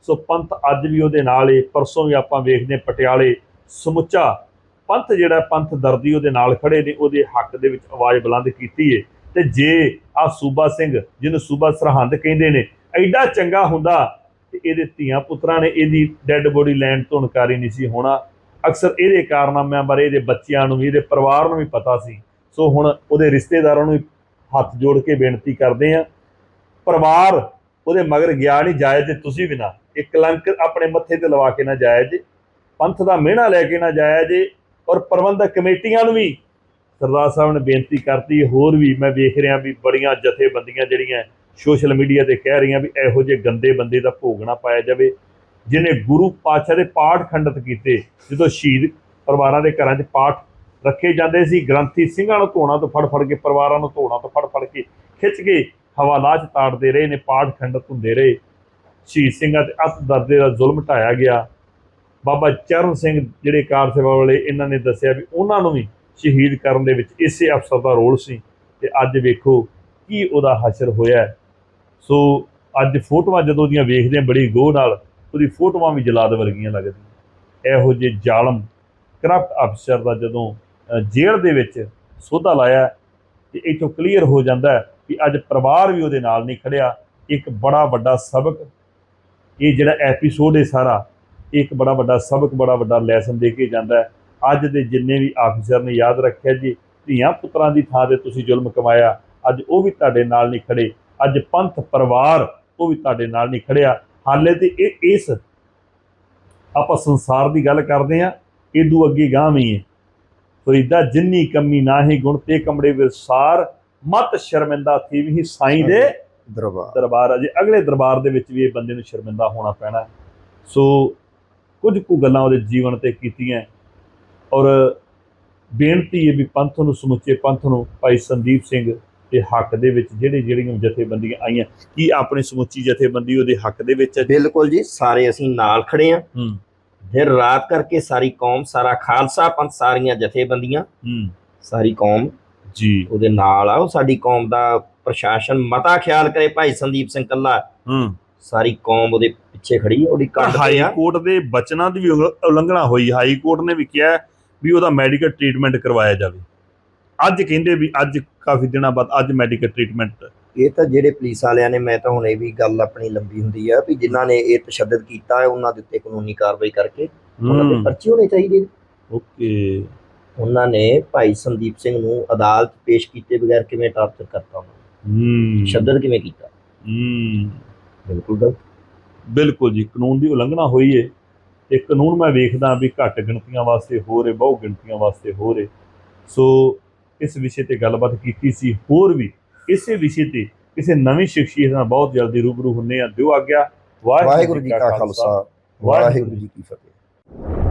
[SPEAKER 2] ਸੋ ਪੰਥ ਅੱਜ ਵੀ ਉਹਦੇ ਨਾਲ ਏ, ਪਰਸੋਂ ਵੀ ਆਪਾਂ ਵੇਖਦੇ ਹਾਂ ਪਟਿਆਲੇ ਸਮੁੱਚਾ ਪੰਥ ਜਿਹੜਾ ਪੰਥ ਦਰਦੀ ਉਹਦੇ ਨਾਲ ਖੜੇ ਨੇ, ਉਹਦੇ ਹੱਕ ਦੇ ਵਿੱਚ ਆਵਾਜ਼ ਬੁਲੰਦ ਕੀਤੀ ਏ। ਤੇ ਜੇ ਆ ਸੂਬਾ ਸਿੰਘ, ਜਿਹਨੂੰ ਸੂਬਾ ਸਰਹੰਦ ਕਹਿੰਦੇ ਨੇ ਐਡਾ ਚੰਗਾ ਹੁੰਦਾ ਤੇ ਇਹਦੇ ਧੀਆਂ ਪੁੱਤਰਾਂ ਨੇ ਇਹਦੀ ਡੈੱਡ ਬੋਡੀ ਲੈਣ ਤੋਂ ਇਨਕਾਰੀ ਨਹੀਂ ਸੀ ਹੋਣਾ। ਅਕਸਰ ਇਹਦੇ ਕਾਰਨਾਮਿਆਂ ਬਾਰੇ ਇਹਦੇ ਬੱਚਿਆਂ ਨੂੰ ਵੀ, ਇਹਦੇ ਪਰਿਵਾਰ ਨੂੰ ਵੀ ਪਤਾ ਸੀ। ਸੋ ਹੁਣ ਉਹਦੇ ਰਿਸ਼ਤੇਦਾਰਾਂ ਨੂੰ ਹੱਥ ਜੋੜ ਕੇ ਬੇਨਤੀ ਕਰਦੇ ਆ ਪਰਿਵਾਰ ਉਹਦੇ ਮਗਰ ਗਿਆ ਨਹੀਂ ਜਾਏ ਤੇ ਤੁਸੀਂ ਵੀ ਨਾ। ਇਹ ਕਲੰਕ ਆਪਣੇ ਮੱਥੇ ਤੇ ਲਵਾ ਕੇ ਨਾ ਜਾਏ ਜੇ। ਪੰਥ ਦਾ ਮਿਹਣਾ ਲੈ ਕੇ ਨਾ ਜਾਇਆ ਜੇ। ਔਰ ਪ੍ਰਬੰਧਕ ਕਮੇਟੀਆਂ ਨੂੰ ਵੀ ਸਰਦਾਰ ਸਾਹਿਬ ਨੇ ਬੇਨਤੀ ਕਰਤੀ। ਹੋਰ ਵੀ ਮੈਂ ਵੇਖ ਰਿਹਾ ਵੀ ਬੜੀਆਂ ਜਥੇਬੰਦੀਆਂ ਜਿਹੜੀਆਂ ਸੋਸ਼ਲ ਮੀਡੀਆ ਤੇ ਕਹਿ ਰਹੀਆਂ ਵੀ ਇਹੋ ਜਿਹੇ ਗੰਦੇ ਬੰਦੇ ਦਾ ਭੋਗ ਨਾ ਪਾਇਆ ਜਾਵੇ ਜਿਨੇ ਗੁਰੂ ਪਾਤਸ਼ਾਹ ਦੇ ਪਾਠ ਖੰਡਿਤ ਕੀਤੇ, ਜਦੋਂ ਸ਼ਹੀਦ ਪਰਿਵਾਰਾਂ ਦੇ ਘਰਾਂ 'ਚ ਪਾਠ ਰੱਖੇ ਜਾਂਦੇ ਸੀ, ਗ੍ਰੰਥੀ ਸਿੰਘਾਂ ਨੂੰ ਧੋਣਾ ਤੋਂ ਫੜ ਫੜ ਕੇ, ਪਰਿਵਾਰਾਂ ਨੂੰ ਧੋਣਾ ਤੋਂ ਫੜ ਫੜ ਕੇ ਖਿੱਚ ਕੇ ਹਵਾਲਾ 'ਚ ਤਾੜਦੇ ਰਹੇ ਨੇ, ਪਾਠ ਖੰਡਤ ਹੁੰਦੇ ਰਹੇ। ਸ਼ਹੀਦ ਸਿੰਘਾਂ ਤੇ ਅਤ ਦਰਦੇ ਦਾ ਜ਼ੁਲਮ ਢਾਇਆ ਗਿਆ। ਬਾਬਾ ਚਰਨ ਸਿੰਘ ਜਿਹੜੇ ਕਾਰ ਸੇਵਾ ਵਾਲੇ, ਇਹਨਾਂ ਨੇ ਦੱਸਿਆ ਵੀ ਉਹਨਾਂ ਨੂੰ ਵੀ ਸ਼ਹੀਦ ਕਰਨ ਦੇ ਵਿੱਚ ਇਸੇ ਅਫਸਰ ਦਾ ਰੋਲ ਸੀ। ਤੇ ਅੱਜ ਵੇਖੋ ਕੀ ਉਹਦਾ ਹਸ਼ਰ ਹੋਇਆ। ਸੋ ਅੱਜ ਫੋਟੋਆਂ ਜਦੋਂ ਦੀਆਂ ਵੇਖਦੇ ਹਾਂ ਬੜੀ ਗੋਹ ਨਾਲ, ਉਹਦੀ ਫੋਟੋਆਂ ਵੀ ਜਲਾਦ ਵਰਗੀਆਂ ਲੱਗਦੀਆਂ। ਇਹੋ ਜਿਹੇ ਜ਼ਾਲਮ ਕਰਪਟ ਅਫਸਰ ਦਾ ਜਦੋਂ ਜੇਲ੍ਹ ਦੇ ਵਿੱਚ ਸੋਧਾ ਲਾਇਆ ਤੇ ਇਥੋਂ ਕਲੀਅਰ ਹੋ ਜਾਂਦਾ ਹੈ ਕਿ ਅੱਜ ਪਰਿਵਾਰ ਵੀ ਉਹਦੇ ਨਾਲ ਨਹੀਂ ਖੜਿਆ। ਇੱਕ ਬੜਾ ਵੱਡਾ ਸਬਕ, ਇਹ ਜਿਹੜਾ ਐਪੀਸੋਡ ਹੈ ਸਾਰਾ ਇਹ ਇੱਕ ਬੜਾ ਵੱਡਾ ਸਬਕ, ਬੜਾ ਵੱਡਾ ਲੈਸਨ ਦੇ ਕੇ ਜਾਂਦਾ ਅੱਜ ਦੇ ਜਿੰਨੇ ਵੀ ਆਫੀਸਰ ਨੇ, ਯਾਦ ਰੱਖਿਆ ਜੀ, ਧੀਆਂ ਪੁੱਤਰਾਂ ਦੀ ਥਾਂ ਤੇ ਤੁਸੀਂ ਜ਼ੁਲਮ ਕਮਾਇਆ, ਅੱਜ ਉਹ ਵੀ ਤੁਹਾਡੇ ਨਾਲ ਨਹੀਂ ਖੜੇ। ਅੱਜ ਪੰਥ ਪਰਿਵਾਰ ਉਹ ਵੀ ਤੁਹਾਡੇ ਨਾਲ ਨਹੀਂ ਖੜਿਆ। ਹਾਲੇ ਤੇ ਇਹ ਇਸ ਆਪਾਂ ਸੰਸਾਰ ਦੀ ਗੱਲ ਕਰਦੇ ਆ ਇਦੂ ਅੱਗੇ ਗਾਂ ਵੀ ਹੈ। ਫਰੀਦਾ ਜਿੰਨੀ ਕਮੀ ਨਾਹੀ ਗੁਣ ਤੇ ਕਮੜੇ ਵਿਸਾਰ ਮਤ ਸ਼ਰਮਿੰਦਾ ਥੀ ਵੀ ਸਾਈਂ ਦੇ
[SPEAKER 1] ਦਰਬਾਰ।
[SPEAKER 2] ਦਰਬਾਰ ਅਜੇ ਅਗਲੇ ਦਰਬਾਰ ਦੇ ਵਿੱਚ ਵੀ ਇਹ ਬੰਦੇ ਨੂੰ ਸ਼ਰਮਿੰਦਾ ਹੋਣਾ ਪੈਣਾ। ਸੋ ਕੁਝ ਕੁ ਗੱਲਾਂ ਉਹਦੇ ਜੀਵਨ ਤੇ ਕੀਤੀਆਂ। ਔਰ ਬੇਨਤੀ ਹੈ ਵੀ ਪੰਥ ਨੂੰ ਸਮੁੱਚੇ ਪੰਥ ਨੂੰ ਭਾਈ ਸੰਦੀਪ ਸਿੰਘ ਦੇ ਹੱਕ ਦੇ ਵਿੱਚ ਜਿਹੜੇ ਜਿਹੜੀਆਂ ਜਥੇਬੰਦੀਆਂ ਆਈਆਂ ਕੀ ਆਪਣੀ ਸਮੁੱਚੀ ਜਥੇਬੰਦੀ ਉਹਦੇ ਹੱਕ ਦੇ ਵਿੱਚ ਹੈ?
[SPEAKER 1] ਬਿਲਕੁਲ ਜੀ ਸਾਰੇ ਅਸੀਂ ਨਾਲ ਖੜੇ ਆ
[SPEAKER 2] ਹੂੰ।
[SPEAKER 1] ਦਿਨ ਰਾਤ ਕਰਕੇ ਸਾਰੀ ਕੌਮ ਸਾਰਾ ਖਾਲਸਾ ਪੰਥ ਸਾਰੀਆਂ ਜਥੇਬੰਦੀਆਂ
[SPEAKER 2] ਹੂੰ।
[SPEAKER 1] ਸਾਰੀ ਕੌਮ
[SPEAKER 2] ਜੀ।
[SPEAKER 1] ਉਹਦੇ ਨਾਲ ਆ ਉਹ ਸਾਡੀ ਕੌਮ ਦਾ ਪ੍ਰਸ਼ਾਸਨ ਮਤਾ ਖਿਆਲ ਕਰੇ ਭਾਈ ਸੰਦੀਪ ਸਿੰਘ ਕੱਲਾ।
[SPEAKER 2] ਹੂੰ।
[SPEAKER 1] ਸਾਰੀ ਕੌਮ ਉਹਦੇ ਪਿੱਛੇ ਖੜੀ ਉਹਦੀ ਕੰਡ
[SPEAKER 2] ਹਾਈ ਕੋਰਟ ਦੇ ਬਚਨਾਂ ਦੀ ਵੀ ਉਲ- ਉਲੰਘਣਾ ਹੋਈ ਹਾਈ ਕੋਰਟ ਨੇ ਵੀ ਕਿਹਾ ਵੀ ਉਹਦਾ ਮੈਡੀਕਲ ਟ੍ਰੀਟਮੈਂਟ ਕਰਵਾਇਆ ਜਾਵੇ। ਅੱਜ ਕਹਿੰਦੇ ਵੀ ਅੱਜ ਕਾਫੀ ਦਿਨਾਂ ਬਾਅਦ ਅੱਜ ਮੈਡੀਕਲ ਟ੍ਰੀਟਮੈਂਟ
[SPEAKER 1] ਇਹ ਤਾਂ ਜਿਹੜੇ ਪੁਲਿਸ ਵਾਲਿਆਂ ਨੇ ਮੈਂ ਤਾਂ ਹੁਣ ਇਹ ਵੀ ਗੱਲ ਆਪਣੀ ਲੰਬੀ ਹੁੰਦੀ ਆ ਵੀ ਜਿਨ੍ਹਾਂ ਨੇ ਇਹ ਤਸ਼ੱਦਦ ਕੀਤਾ ਹੈ ਉਹਨਾਂ ਦੇ ਉੱਤੇ ਕਾਨੂੰਨੀ ਕਾਰਵਾਈ ਕਰਕੇ ਉਹਨਾਂ ਦੇ ਪਰਚੇ ਹੋਣੇ ਚਾਹੀਦੇ।
[SPEAKER 2] ਓਕੇ।
[SPEAKER 1] ਉਹਨਾਂ ਨੇ ਭਾਈ ਸੰਦੀਪ ਸਿੰਘ ਨੂੰ ਅਦਾਲਤ ਪੇਸ਼ ਕੀਤੇ ਬਗੈਰ ਕਿਵੇਂ ਟਾਰਚਰ ਕਰਤਾ ਉਹਨਾਂ ਤਸ਼ੱਦਦ ਕਿਵੇਂ ਕੀਤਾ?
[SPEAKER 2] ਹੂੰ।
[SPEAKER 1] ਬਿਲਕੁਲ ਗਲਤ।
[SPEAKER 2] ਬਿਲਕੁਲ ਜੀ ਕਾਨੂੰਨ ਦੀ ਉਲੰਘਣਾ ਹੋਈ ਏ। ਤੇ ਕਾਨੂੰਨ ਮੈਂ ਵੇਖਦਾ ਵੀ ਘੱਟ ਗਿਣਤੀਆਂ ਵਾਸਤੇ ਹੋ ਰਹੇ ਬਹੁ ਗਿਣਤੀਆਂ ਵਾਸਤੇ ਹੋ ਰਹੇ। ਸੋ ਇਸ ਵਿਸ਼ੇ ਤੇ ਗੱਲਬਾਤ ਕੀਤੀ ਸੀ ਹੋਰ ਵੀ ਇਸੇ ਵਿਸ਼ੇ ਤੇ ਕਿਸੇ ਨਵੀਂ ਸ਼ਖਸੀਅਤ ਨਾਲ ਬਹੁਤ ਜਲਦੀ ਰੂਬਰੂ ਹੁੰਨੇ ਆ। ਦਿਓ ਆਗਿਆ
[SPEAKER 1] ਵਾਹਿਗੁਰੂ ਜੀ ਕਾ ਖਾਲਸਾ। ਵਾਹਿਗੁਰੂ ਜੀ ਕੀ ਫਤਿਹ।